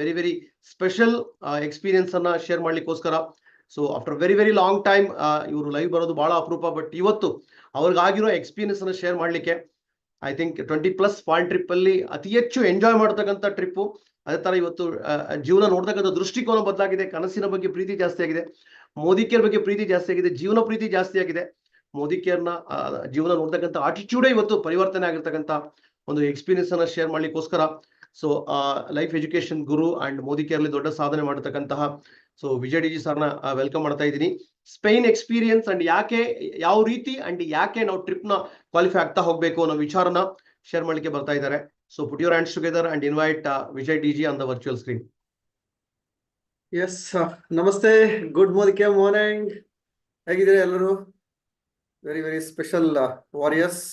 Very very special experience ಅನ್ನ share ಮಾಡ್ಲಿಕ್ಕೋಸ್ಕರ. So after very very long time ಇವರು live ಬರೋದು ಬಹಳ ಅಪರೂಪ ಬಟ್ ಇವತ್ತು ಅವ್ರಿಗಾಗಿರೋ ಎಕ್ಸ್ಪೀರಿಯನ್ಸ್ ಅನ್ನ ಶೇರ್ ಮಾಡ್ಲಿಕ್ಕೆ I think twenty plus point trip ಅಲ್ಲಿ ಅತಿ ಹೆಚ್ಚು ಎಂಜಾಯ್ ಮಾಡ್ತಕ್ಕಂಥ ಟ್ರಿಪ್ ಅದೇ ತರ ಇವತ್ತು ಜೀವನ ನೋಡ್ತಕ್ಕಂಥ ದೃಷ್ಟಿಕೋನ ಬದಲಾಗಿದೆ, ಕನಸಿನ ಬಗ್ಗೆ ಪ್ರೀತಿ ಜಾಸ್ತಿ ಆಗಿದೆ, ಮೋದಿ ಕೇರ್ ಬಗ್ಗೆ ಪ್ರೀತಿ ಜಾಸ್ತಿ ಆಗಿದೆ, ಜೀವನ ಪ್ರೀತಿ ಜಾಸ್ತಿ ಆಗಿದೆ, ಮೋದಿ ಕೇರ್ನ ಜೀವನ ನೋಡ್ತಕ್ಕಂಥ ಆಟಿಟ್ಯೂಡೇ ಇವತ್ತು ಪರಿವರ್ತನೆ ಆಗಿರ್ತಕ್ಕಂಥ ಒಂದು ಎಕ್ಸ್ಪೀರಿಯನ್ಸ್ ಅನ್ನ share ಮಾಡ್ಲಿಕ್ಕೋಸ್ಕರ so life education guru and Modi ಕೇರ್ಲಿ ದೊಡ್ಡ ಸಾಧನೆ ಮಾಡತಕ್ಕಂತಹ ಸೊ ವಿಜಯ್ ಡಿಜಿ ಸರ್ನ ವೆಲ್ಕಮ್ ಮಾಡ್ತಾ ಇದ್ದೀನಿ. ಸ್ಪೇನ್ ಎಕ್ಸ್ಪೀರಿಯನ್ಸ್ ಅಂಡ್ ಯಾಕೆ, ಯಾವ ರೀತಿ ಅಂಡ್ ಯಾಕೆ ನಾವು ಟ್ರಿಪ್ನ ಕ್ವಾಲಿಫೈ ಆಗ್ತಾ ಹೋಗ್ಬೇಕು ಅನ್ನೋ ವಿಚಾರನ ಶೇರ್ ಮಾಡ್ಲಿಕ್ಕೆ ಬರ್ತಾ ಇದ್ದಾರೆ. So put your hands together and invite Vijay D G on the virtual screen yes ನಮಸ್ತೆ ಗುಡ್ ಮೋದಿಕೆ ಮಾರ್ನಿಂಗ್ ಹೇಗಿದ್ದೀರಾ ಎಲ್ಲರೂ? Very very special warriors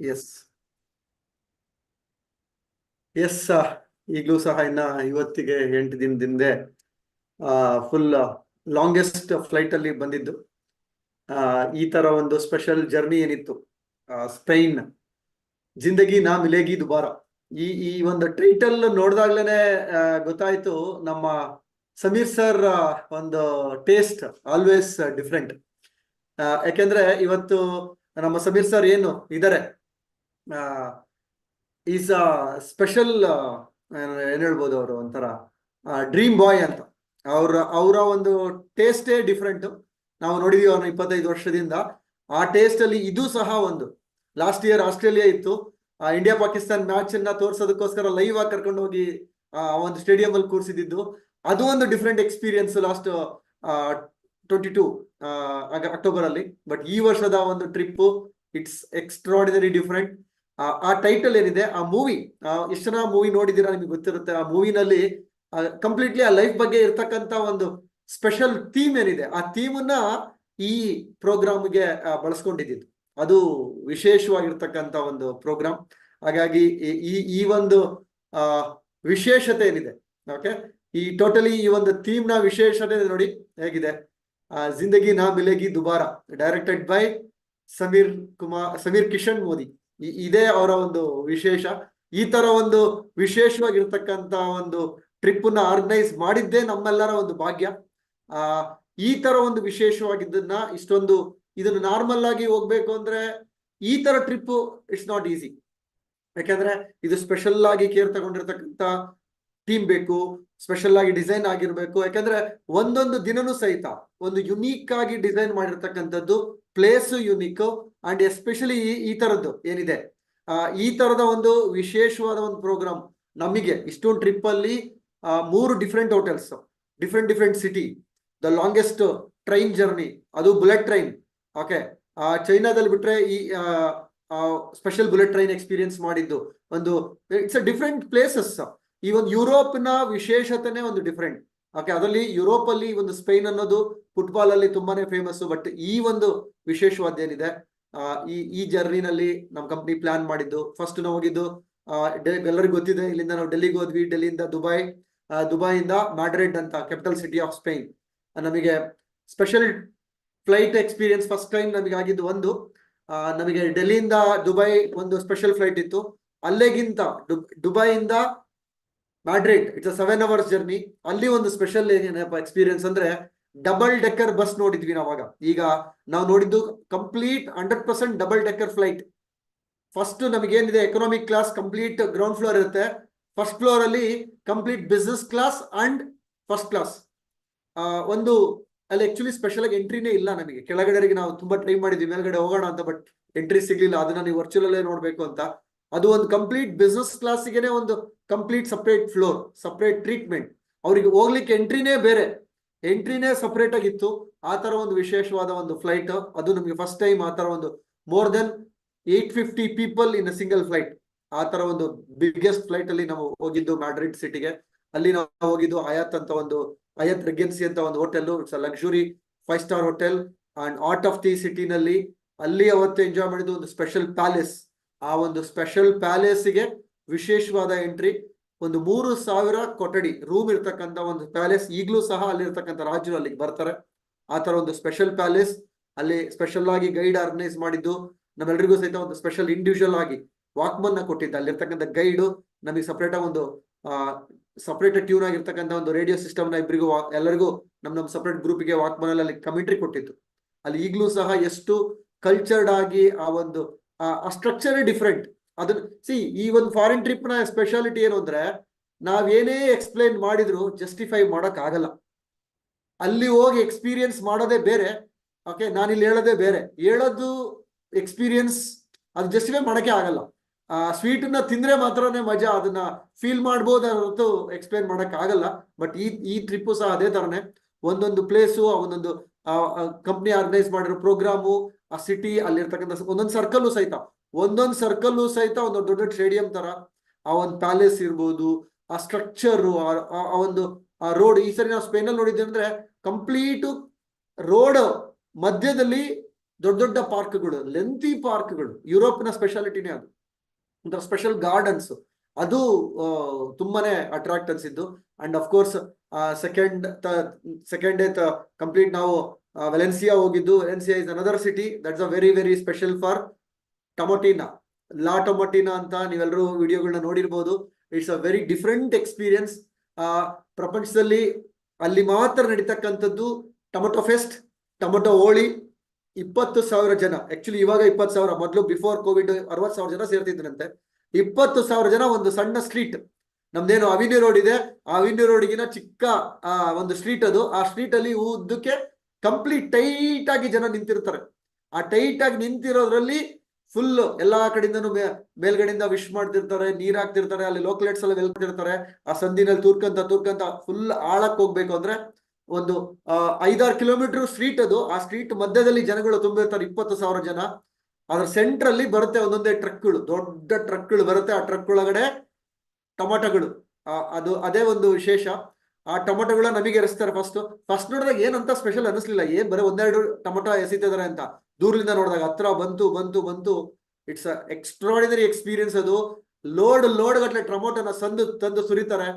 yes yes ಈಗಲೂ ಸಹ ಇನ್ನ ಇವತ್ತಿಗೆ ಎಂಟು ದಿನದಿಂದ ಫುಲ್ ಲಾಂಗೆಸ್ಟ್ ಫ್ಲೈಟ್ ಅಲ್ಲಿ ಬಂದಿದ್ದು. ಈ ತರ ಒಂದು ಸ್ಪೆಷಲ್ ಜರ್ನಿ ಏನಿತ್ತು. ಸ್ಪೈನ್ ಜಿಂದಗಿ ನಾ ಮಿಲೇಗಿ ದುಬಾರ. ಈ ಈ ಒಂದು ಟೈಟಲ್ ನೋಡ್ದಾಗ್ಲೇನೆ ಗೊತ್ತಾಯ್ತು ನಮ್ಮ ಸಮೀರ್ ಸರ್ ಒಂದು ಟೇಸ್ಟ್ ಆಲ್ವೇಸ್ ಡಿಫ್ರೆಂಟ್ ಯಾಕೆಂದ್ರೆ ಇವತ್ತು ನಮ್ಮ ಸಮೀರ್ ಸರ್ ಏನು ಇದಾರೆ. ಈಸ್ ಅ ಸ್ಪೆಷಲ್ ಏನ್ ಹೇಳ್ಬೋದು ಅವರು ಒಂಥರ ಡ್ರೀಮ್ ಬಾಯ್ ಅಂತ. ಅವ್ರ, ಅವರ ಒಂದು ಟೇಸ್ಟೇ ಡಿಫ್ರೆಂಟ್ ನಾವು ನೋಡಿದೀವಿ ಅವ್ರನ್ನ ಇಪ್ಪತ್ತೈದು ವರ್ಷದಿಂದ. ಆ ಟೇಸ್ಟ್ ಅಲ್ಲಿ ಇದು ಸಹ ಒಂದು. ಲಾಸ್ಟ್ ಇಯರ್ ಆಸ್ಟ್ರೇಲಿಯಾ ಇತ್ತು. ಆ ಇಂಡಿಯಾ ಪಾಕಿಸ್ತಾನ್ ಮ್ಯಾಚ್ ಅನ್ನ ತೋರ್ಸೋದಕ್ಕೋಸ್ಕರ ಲೈವ್ ಆಗಿ ಕರ್ಕೊಂಡು ಹೋಗಿ, ಆ ಒಂದು ಸ್ಟೇಡಿಯಂ ಅಲ್ಲಿ ಕೂರಿಸಿದ್ದು ಅದು ಒಂದು different experience last twenty two October ಅಲ್ಲಿ. ಬಟ್ ಈ ವರ್ಷದ ಒಂದು ಟ್ರಿಪ್ ಇಟ್ಸ್ ಎಕ್ಸ್ಟ್ರಾಡಿನರಿ ಡಿಫ್ರೆಂಟ್ ಆ ಟೈಟಲ್ ಏನಿದೆ, ಆ ಮೂವಿ ಎಷ್ಟು ಜನ ಮೂವಿ ನೋಡಿದೀರಾ ನಿಮಗೆ ಗೊತ್ತಿರುತ್ತೆ. ಆ ಮೂವಿನಲ್ಲಿ ಕಂಪ್ಲೀಟ್ಲಿ ಆ ಲೈಫ್ ಬಗ್ಗೆ ಇರ್ತಕ್ಕಂತ ಒಂದು ಸ್ಪೆಷಲ್ ಥೀಮ್ ಏನಿದೆ, ಆ ಥೀಮ್ ಅನ್ನ ಈ ಪ್ರೋಗ್ರಾಮ್ಗೆ ಬಳಸ್ಕೊಂಡಿದ್ದು ಅದು ವಿಶೇಷವಾಗಿರ್ತಕ್ಕಂತ ಒಂದು ಪ್ರೋಗ್ರಾಮ್ ಹಾಗಾಗಿ ಈ- ಈ ಒಂದು ವಿಶೇಷತೆ ಏನಿದೆ ಓಕೆ ಈ ಟೋಟಲಿ ಈ ಒಂದು ಥೀಮ್ನ ವಿಶೇಷತೆ ನೋಡಿ ಹೇಗಿದೆ. ಆ, ಜಿಂದಗಿ ನಾ ಮಿಲೇಗಿ ದುಬಾರ ಡೈರೆಕ್ಟೆಡ್ ಬೈ ಸಮೀರ್ ಕುಮಾರ್, ಸಮೀರ್ ಕಿಶನ್ ಮೋದಿ. ಇದೇ ಅವರ ಒಂದು ವಿಶೇಷ. ಈ ತರ ಒಂದು ವಿಶೇಷವಾಗಿರ್ತಕ್ಕಂತ ಒಂದು ಟ್ರಿಪ್ನ ಆರ್ಗನೈಸ್ ಮಾಡಿದ್ದೇ ನಮ್ಮೆಲ್ಲರ ಒಂದು ಭಾಗ್ಯ. ಆ, ಈ ತರ ಒಂದು ವಿಶೇಷವಾಗಿದ್ದನ್ನ ಇಷ್ಟೊಂದು ಇದನ್ನು ನಾರ್ಮಲ್ ಆಗಿ ಹೋಗ್ಬೇಕು ಅಂದ್ರೆ ಈ ತರ ಟ್ರಿಪ್ ಇಟ್ಸ್ ನಾಟ್ ಈಸಿ ಯಾಕಂದ್ರೆ ಇದು ಸ್ಪೆಷಲ್ ಆಗಿ ಕೇರ್ ತಗೊಂಡಿರ್ತಕ್ಕಂತ ಟೀಮ್ ಬೇಕು ಸ್ಪೆಷಲ್ ಆಗಿ ಡಿಸೈನ್ ಆಗಿರ್ಬೇಕು. ಯಾಕಂದ್ರೆ ಒಂದೊಂದು ದಿನನೂ ಸಹಿತ ಒಂದು ಯುನೀಕ್ ಆಗಿ ಡಿಸೈನ್ ಮಾಡಿರ್ತಕ್ಕಂಥದ್ದು ಪ್ಲೇಸ್ ಯುನೀಕ್ ಅಂಡ್ ಎಸ್ಪೆಷಲಿ ಈ ತರದ್ದು ಏನಿದೆ? ಈ ತರದ ಒಂದು ವಿಶೇಷವಾದ ಒಂದು ಪ್ರೋಗ್ರಾಮ್ ನಮಗೆ ಇಷ್ಟೊಂದು ಟ್ರಿಪ್ ಅಲ್ಲಿ ಮೂರು different hotels different different city the longest train journey ಅದು ಬುಲೆಟ್ ಟ್ರೈನ್ ಓಕೆ ಚೈನಾದಲ್ಲಿ ಬಿಟ್ರೆ ಈ ಸ್ಪೆಷಲ್ ಬುಲೆಟ್ ಟ್ರೈನ್ ಎಕ್ಸ್ಪೀರಿಯನ್ಸ್ ಮಾಡಿದ್ದು ಒಂದು ಇಟ್ಸ್ ಅ ಡಿಫ್ರೆಂಟ್ ಪ್ಲೇಸಸ್ ಈ ಒಂದು ಯುರೋಪ್ನ ವಿಶೇಷತೆನೆ ಒಂದು ಡಿಫ್ರೆಂಟ್ ಓಕೆ ಅದರಲ್ಲಿ ಯುರೋಪ್ ಅಲ್ಲಿ ಒಂದು ಸ್ಪೇನ್ ಅನ್ನೋದು ಫುಟ್ಬಾಲ್ ಅಲ್ಲಿ ತುಂಬಾನೇ ಫೇಮಸ್ ಬಟ್ ಈ ಒಂದು ವಿಶೇಷವಾದ ಏನಿದೆ ಈ ಈ ಜರ್ನಿನಲ್ಲಿ ನಮ್ಮ ಕಂಪ್ನಿ ಪ್ಲಾನ್ ಮಾಡಿದ್ದು ಫಸ್ಟ್ ನಾವು ಹೋಗಿದ್ದು ಎಲ್ಲರಿಗೂ ಗೊತ್ತಿದೆ, ಇಲ್ಲಿಂದ ನಾವು ಡೆಲ್ಲಿಗೆ ಹೋದ್ವಿ, ಡೆಲ್ಲಿಯಿಂದ ದುಬೈ ದುಬೈಯಿಂದ ಮ್ಯಾಡ್ರಿಡ್ ಅಂತ ಕ್ಯಾಪಿಟಲ್ ಸಿಟಿ ಆಫ್ ಸ್ಪೇನ್ ನಮಗೆ special flight experience first time ನಮಗೆ ಆಗಿದ್ದು ಒಂದು ನಮಗೆ ಡೆಲ್ಲಿಯಿಂದ ದುಬೈ ಒಂದು ಸ್ಪೆಷಲ್ ಫ್ಲೈಟ್ ಇತ್ತು. ಅಲ್ಲೇಗಿಂತ Dubai ದುಬೈಯಿಂದ Madrid it's a seven hours journey ಅಲ್ಲಿ ಒಂದು ಸ್ಪೆಷಲ್ ಏನಪ್ಪ ಎಕ್ಸ್ಪೀರಿಯನ್ಸ್ ಅಂದ್ರೆ ಡಬಲ್ ಡೆಕ್ಕರ್ ಬಸ್ ನೋಡಿದ್ವಿ ನಾವಾಗ. ಈಗ ನಾವು ನೋಡಿದ್ದು complete hundred percent double decker flight first ನಮಗೇನಿದೆ economic class complete ground floor ಇರುತ್ತೆ. ಫಸ್ಟ್ ಫ್ಲೋರ್ ಅಲ್ಲಿ complete business class and first class ಒಂದು, ಅಲ್ಲಿ ಆಕ್ಚುಲಿ ಸ್ಪೆಷಲ್ ಆಗಿ ಎಂಟ್ರಿನೇ ಇಲ್ಲ ನಮಗೆ. ಕೆಳಗಡೆಗೆ ನಾವು ತುಂಬಾ ಟ್ರೈ ಮಾಡಿದ್ವಿ, ಮೇಲ್ಗಡೆ ಹೋಗೋಣ ಅಂತ ಬಟ್ ಎಂಟ್ರಿ ಸಿಗ್ಲಿಲ್ಲ. ಅದನ್ನ ನೀವು ವರ್ಚುವಲ್ ಅಲ್ಲೇ ನೋಡ್ಬೇಕು ಅಂತ. ಅದು ಒಂದು ಕಂಪ್ಲೀಟ್ ಬಿಸ್ನೆಸ್ ಕ್ಲಾಸಿಗೆನೆ ಒಂದು complete separate floor separate treatment ಅವರಿಗೆ ಹೋಗ್ಲಿಕ್ಕೆ ಎಂಟ್ರಿನೇ ಬೇರೆ. ಎಂಟ್ರಿನೇ ಸಪ್ರೇಟ್ ಆಗಿತ್ತು. ಆ ತರ ಒಂದು ವಿಶೇಷವಾದ ಒಂದು ಫ್ಲೈಟ್ ಅದು ನಮಗೆ ಫಸ್ಟ್ ಟೈಮ್ ಆ ತರ ಒಂದು more than eight fifty people in a single flight ಆ ತರ ಒಂದು ಬಿಗ್ಗೆಸ್ಟ್ ಫ್ಲೈಟ್ ಅಲ್ಲಿ ನಾವು ಹೋಗಿದ್ದು ಮ್ಯಾಡ್ರಿಡ್ ಸಿಟಿಗೆ ಅಲ್ಲಿ ನಾವು ಹೋಗಿದ್ದು ಹಯಾತ್ ಅಂತ ಒಂದು ಹಯಾತ್ ರೆಗೆನ್ಸಿ ಅಂತ ಒಂದು hotel it's luxury five star hotel and heart of the ಸಿಟಿನಲ್ಲಿ ಅಲ್ಲಿ ಅವತ್ತು ಎಂಜಾಯ್ ಮಾಡಿದ್ದು ಒಂದು ಸ್ಪೆಷಲ್ ಪ್ಯಾಲೇಸ್ ಆ ಒಂದು ಸ್ಪೆಷಲ್ ಪ್ಯಾಲೇಸ್ಗೆ ವಿಶೇಷವಾದ ಎಂಟ್ರಿ ಒಂದು ಮೂರು ಸಾವಿರ ಕೊಠಡಿ ರೂಮ್ ಇರ್ತಕ್ಕಂಥ ಒಂದು ಪ್ಯಾಲೇಸ್ ಈಗಲೂ ಸಹ ಅಲ್ಲಿರ್ತಕ್ಕಂಥ ರಾಜರು ಅಲ್ಲಿಗೆ ಬರ್ತಾರೆ. ಆ ತರ ಒಂದು ಸ್ಪೆಷಲ್ ಪ್ಯಾಲೇಸ್ ಅಲ್ಲಿ ಸ್ಪೆಷಲ್ ಆಗಿ ಗೈಡ್ ಆರ್ಗನೈಸ್ ಮಾಡಿದ್ದು ನಮ್ಮೆಲ್ಲರಿಗೂ ಸಹಿತ ಒಂದು ಸ್ಪೆಷಲ್ ಇಂಡಿವಿಜುವಲ್ ಆಗಿ ವಾಕ್ಮನ್ನ ಕೊಟ್ಟಿದ್ದ. ಅಲ್ಲಿರ್ತಕ್ಕಂಥ ಗೈಡ್ ನಮಗೆ ಸಪ್ರೇಟ್ ಒಂದು ಸಪ್ರೇಟ್ ಟ್ಯೂನ್ ಆಗಿರ್ತಕ್ಕಂಥ ಒಂದು ರೇಡಿಯೋ ಸಿಸ್ಟಮ್ನ ಇಬ್ಬರಿಗೂ ಎಲ್ಲರಿಗೂ ನಮ್ ನಮ್ ಸಪ್ರೇಟ್ ಗ್ರೂಪ್ಗೆ ವಾಕ್ಮನ್ ಅಲ್ಲಿ ಕಮೆಂಟ್ರಿ ಕೊಟ್ಟಿತ್ತು. ಅಲ್ಲಿ ಈಗಲೂ ಸಹ ಎಷ್ಟು ಕಲ್ಚರ್ಡ್ ಆಗಿ ಆ ಒಂದು, ಆ ಸ್ಟ್ರಕ್ಚರ್ ಡಿಫ್ರೆಂಟ್ ಅದನ್ನ ಸಿ ಈ ಒಂದು ಫಾರಿನ್ ಟ್ರಿಪ್ನ ಸ್ಪೆಷಾಲಿಟಿ ಏನು ಅಂದ್ರೆ, ನಾವೇನೇ ಎಕ್ಸ್ಪ್ಲೈನ್ ಮಾಡಿದ್ರು ಜಸ್ಟಿಫೈ ಮಾಡಕ್ ಆಗಲ್ಲ ಅಲ್ಲಿ ಹೋಗಿ ಎಕ್ಸ್ಪೀರಿಯನ್ಸ್ ಮಾಡೋದೇ ಬೇರೆ ಓಕೆ ನಾನು ಇಲ್ಲಿ ಹೇಳೋದೇ ಬೇರೆ. ಹೇಳೋದು ಎಕ್ಸ್ಪೀರಿಯನ್ಸ್ ಅದು ಜಸ್ಟಿಫೈ ಮಾಡಕ್ಕೆ ಆಗಲ್ಲ. ಆ ಸ್ವೀಟ್ನ ತಿಂದ್ರೆ ಮಾತ್ರನೇ ಮಜಾ, ಅದನ್ನ ಫೀಲ್ ಮಾಡ್ಬೋದು ಅನ್ನೋದು ಎಕ್ಸ್ಪ್ಲೈನ್ ಮಾಡಕ್ ಆಗಲ್ಲ ಬಟ್ ಈ ಈ ಟ್ರಿಪ್ ಸಹ ಅದೇ ತರನೇ. ಒಂದೊಂದು ಪ್ಲೇಸು ಒಂದೊಂದು ಕಂಪ್ನಿ ಆರ್ಗನೈಸ್ ಮಾಡಿರೋ ಪ್ರೋಗ್ರಾಮು ಆ ಸಿಟಿ ಅಲ್ಲಿರ್ತಕ್ಕಂಥ, ಒಂದೊಂದು ಸರ್ಕಲ್ ಸಹಿತ. ಒಂದೊಂದು ಸರ್ಕಲ್ ಸಹಿತ ಒಂದು ದೊಡ್ಡ ದೊಡ್ಡ ಸ್ಟೇಡಿಯಂ ತರ, ಆ ಒಂದು ಪ್ಯಾಲೇಸ್ ಇರ್ಬೋದು, ಆ ಸ್ಟ್ರಕ್ಚರ್ ಆ ಒಂದು, ಆ ರೋಡ್ ಈ ಸರಿ ನಾವು ಸ್ಪೇನ್ ಅಲ್ಲಿ ನೋಡಿದ್ವಿ ಅಂದ್ರೆ ಕಂಪ್ಲೀಟ್ ರೋಡ್ ಮಧ್ಯದಲ್ಲಿ ದೊಡ್ಡ ದೊಡ್ಡ ಪಾರ್ಕ್ಗಳು ಲೆಂತಿ ಪಾರ್ಕ್ಗಳು ಯುರೋಪಿನ ಸ್ಪೆಷಾಲಿಟಿನೇ ಅದು. ಒಂಥರ ಸ್ಪೆಷಲ್ ಗಾರ್ಡನ್ಸ್ ಅದು ತುಂಬಾನೇ attract ಅನ್ಸಿದ್ದು and of course second second day complete ನಾವು ವೆಲೆನ್ಸಿಯಾ ಹೋಗಿದ್ದು. Valencia is another city that's a very very special for Tomatina La Tomatina ಅಂತ ನೀವೆಲ್ಲರೂ ವಿಡಿಯೋಗಳನ್ನ ನೋಡಿರ್ಬೋದು. It's a very different experience ಆ, ಪ್ರಪಂಚದಲ್ಲಿ ಅಲ್ಲಿ ಮಾತ್ರ ನಡೀತಕ್ಕಂಥದ್ದು ಟೊಮೊಟೊ ಫೆಸ್ಟ್, ಟೊಮೊಟೊ ಹೋಳಿ, ಇಪ್ಪತ್ತು ಸಾವಿರ ಜನ. ಆಕ್ಚುಲಿ ಇವಾಗ ಇಪ್ಪತ್ತು ಸಾವಿರ. ಮೊದಲು ಬಿಫೋರ್ ಕೋವಿಡ್ ಅರವತ್ತು ಸಾವಿರ ಜನ ಸೇರ್ತಿದ್ರಂತೆ. ಇಪ್ಪತ್ತು ಸಾವಿರ ಜನ ಒಂದು ಸಣ್ಣ ಸ್ಟ್ರೀಟ್ ನಮ್ದೇನು ಅವಿನ್ಯೂ ರೋಡ್ ಇದೆ. ಆ ಅವಿನ್ಯೂ ರೋಡ್ಗಿನ ಚಿಕ್ಕ, ಆ, ಒಂದು ಸ್ಟ್ರೀಟ್ ಅದು. ಆ ಸ್ಟ್ರೀಟ್ ಅಲ್ಲಿ ಉದ್ದಕ್ಕೆ ಕಂಪ್ಲೀಟ್ ಟೈಟ್ ಆಗಿ ಜನ ನಿಂತಿರ್ತಾರೆ. ಆ ಟೈಟ್ ಆಗಿ ನಿಂತಿರೋದ್ರಲ್ಲಿ ಫುಲ್ ಎಲ್ಲಾ ಕಡೆಯಿಂದನು ಮೇಲ್ಗಡೆಯಿಂದ ವಿಶ್ ಮಾಡ್ತಿರ್ತಾರೆ, ನೀರ್ ಹಾಕ್ತಿರ್ತಾರೆ, ಅಲ್ಲಿ ಲೋಕಲೇಟ್ಸ್ ಎಲ್ಲ ವೆಲ್ತಿರ್ತಾರೆ ಆ ಸಂದಿನಲ್ಲಿ ತೂರ್ಕಂತ ತೂರ್ಕಂತ ಫುಲ್ ಆಳಕ್ ಹೋಗ್ಬೇಕು ಅಂದ್ರೆ ಒಂದು ಐದಾರು ಕಿಲೋಮೀಟರ್ ಸ್ಟ್ರೀಟ್ ಅದು. ಆ ಸ್ಟ್ರೀಟ್ ಮಧ್ಯದಲ್ಲಿ ಜನಗಳು ತುಂಬಿರ್ತಾರೆ, ಇಪ್ಪತ್ತು ಸಾವಿರ ಜನ. ಅದ್ರ ಸೆಂಟರ್ ಅಲ್ಲಿ ಬರುತ್ತೆ ಒಂದೊಂದೇ ಟ್ರಕ್ಗಳು ದೊಡ್ಡ ಟ್ರಕ್ಗಳು ಬರುತ್ತೆ. ಆ ಟ್ರಕ್ ಒಳಗಡೆ ಟೊಮಾಟೊಗಳು. ಅದು ಅದೇ ಒಂದು ವಿಶೇಷ. ಆ ಟೊಮೊಟೊಗಳ ನಮಗೆ ಎರಿಸ್ತಾರೆ ಫಸ್ಟ್ ಫಸ್ಟ್ ನೋಡಿದಾಗ ಏನಂತ ಸ್ಪೆಷಲ್ ಅನಿಸ್ಲಿಲ್ಲ ಏನ್ ಬರೀ ಒಂದೆರಡು ಟೊಮೊಟೊ ಎಸಿತಿದಾರೆ ಅಂತ. ದೂರದಿಂದ ನೋಡಿದಾಗ ಹತ್ರ ಬಂತು ಬಂತು ಬಂತು. ಇಟ್ಸ್ ಎಕ್ಸ್ಟ್ರಾಡಿನರಿ ಎಕ್ಸ್ಪೀರಿಯನ್ಸ್ ಅದು. ಲೋಡ್ ಲೋಡ್ ಗಟ್ಟಲೆ ಟೊಮೊಟೊನ ಸಂದು ತಂದು ಸುರಿತಾರೆ.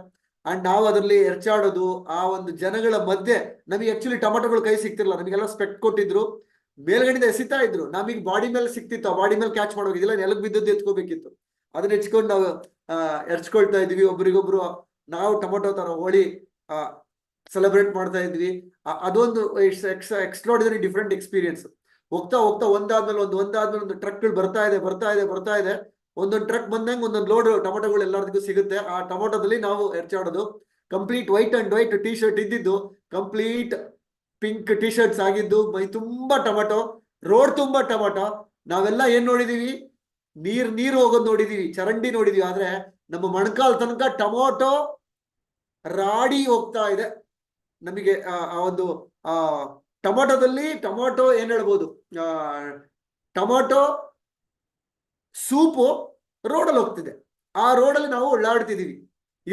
ಅಂಡ್ ನಾವು ಅದರಲ್ಲಿ ಎರ್ಚಾಡೋದು, ಆ ಒಂದು ಜನಗಳ ಮಧ್ಯೆ ನಮಗೆ ಆಕ್ಚುಲಿ ಟೊಮೆಟೊಗಳು ಕೈ ಸಿಕ್ತಿರ್ಲಿಲ್ಲ ನಮಗೆಲ್ಲ ಸ್ಪೆಕ್ಟ್ ಕೊಟ್ಟಿದ್ರು. ಮೇಲ್ಗಡೆಯಿಂದ ಎಸಿತಾ ಇದ್ರು. ನಮಗೆ ಬಾಡಿ ಮೇಲೆ ಸಿಕ್ತಿತ್ತು. ಬಾಡಿ ಮೇಲೆ ಕ್ಯಾಚ್ ಮಾಡೋಗಿದ್ದಿಲ್ಲ ನೆಲಕ್ಕೆ ಬಿದ್ದದ್ದು ಎತ್ಕೋಬೇಕಿತ್ತು. ಅದನ್ನ ಹೆಚ್ಕೊಂಡು ನಾವು ಎರ್ಚ್ಕೊಳ್ತಾ ಇದ್ವಿ. ಒಬ್ರಿಗೊಬ್ರು ನಾವು ಟೊಮೊಟೊ ತರ ಹೋಳಿ ಸೆಲೆಬ್ರೇಟ್ ಮಾಡ್ತಾ ಇದ್ವಿ. ಅದೊಂದು it's ex extraordinary different experience ಹೋಗ್ತಾ ಹೋಗ್ತಾ ಒಂದಾದ್ಮೇಲೆ ಒಂದು ಒಂದಾದ್ಮೇಲೆ ಒಂದು ಟ್ರಕ್ಗಳು ಬರ್ತಾ ಇದೆ ಬರ್ತಾ ಇದೆ ಬರ್ತಾ ಇದೆ. ಒಂದೊಂದು ಟ್ರಕ್ ಬಂದಂಗೆ ಒಂದೊಂದು ಲೋಡ್ ಟೊಮೆಟೊಗಳು ಎಲ್ಲರಿಗೂ ಸಿಗುತ್ತೆ. ಆ ಟೊಮೆಟೊದಲ್ಲಿ ನಾವು ಎರ್ಚಾಡೋದು complete white and white T shirt ಇದ್ದಿದ್ದು ಕಂಪ್ಲೀಟ್ ಪಿಂಕ್ ಟಿ ಶರ್ಟ್ಸ್ ಆಗಿದ್ದು, ಮೈ ತುಂಬಾ ಟೊಮೆಟೊ ರೋಡ್ ತುಂಬಾ ಟೊಮೆಟೊ. ನಾವೆಲ್ಲ ಏನ್ ನೋಡಿದೀವಿ? ನೀರ್, ನೀರು ಹೋಗೋದ್ ನೋಡಿದೀವಿ, ಚರಂಡಿ ನೋಡಿದೀವಿ. ಆದ್ರೆ ನಮ್ಮ ಮಣಕಾಲ್ ತನಕ ಟೊಮೊಟೊ ರಾಡಿ ಹೋಗ್ತಾ ಇದೆ. ನಮಗೆ ಆ ಒಂದು, ಆ ಟೊಮೊಟೊದಲ್ಲಿ ಟೊಮೊಟೊ ಏನ್ ಹೇಳ್ಬೋದು? ಟೊಮೊಟೊ ಸೂಪು ರೋಡಲ್ಲಿ ಹೋಗ್ತಿದೆ. ಆ ರೋಡಲ್ಲಿ ನಾವು ಓಡಾಡ್ತಿದೀವಿ.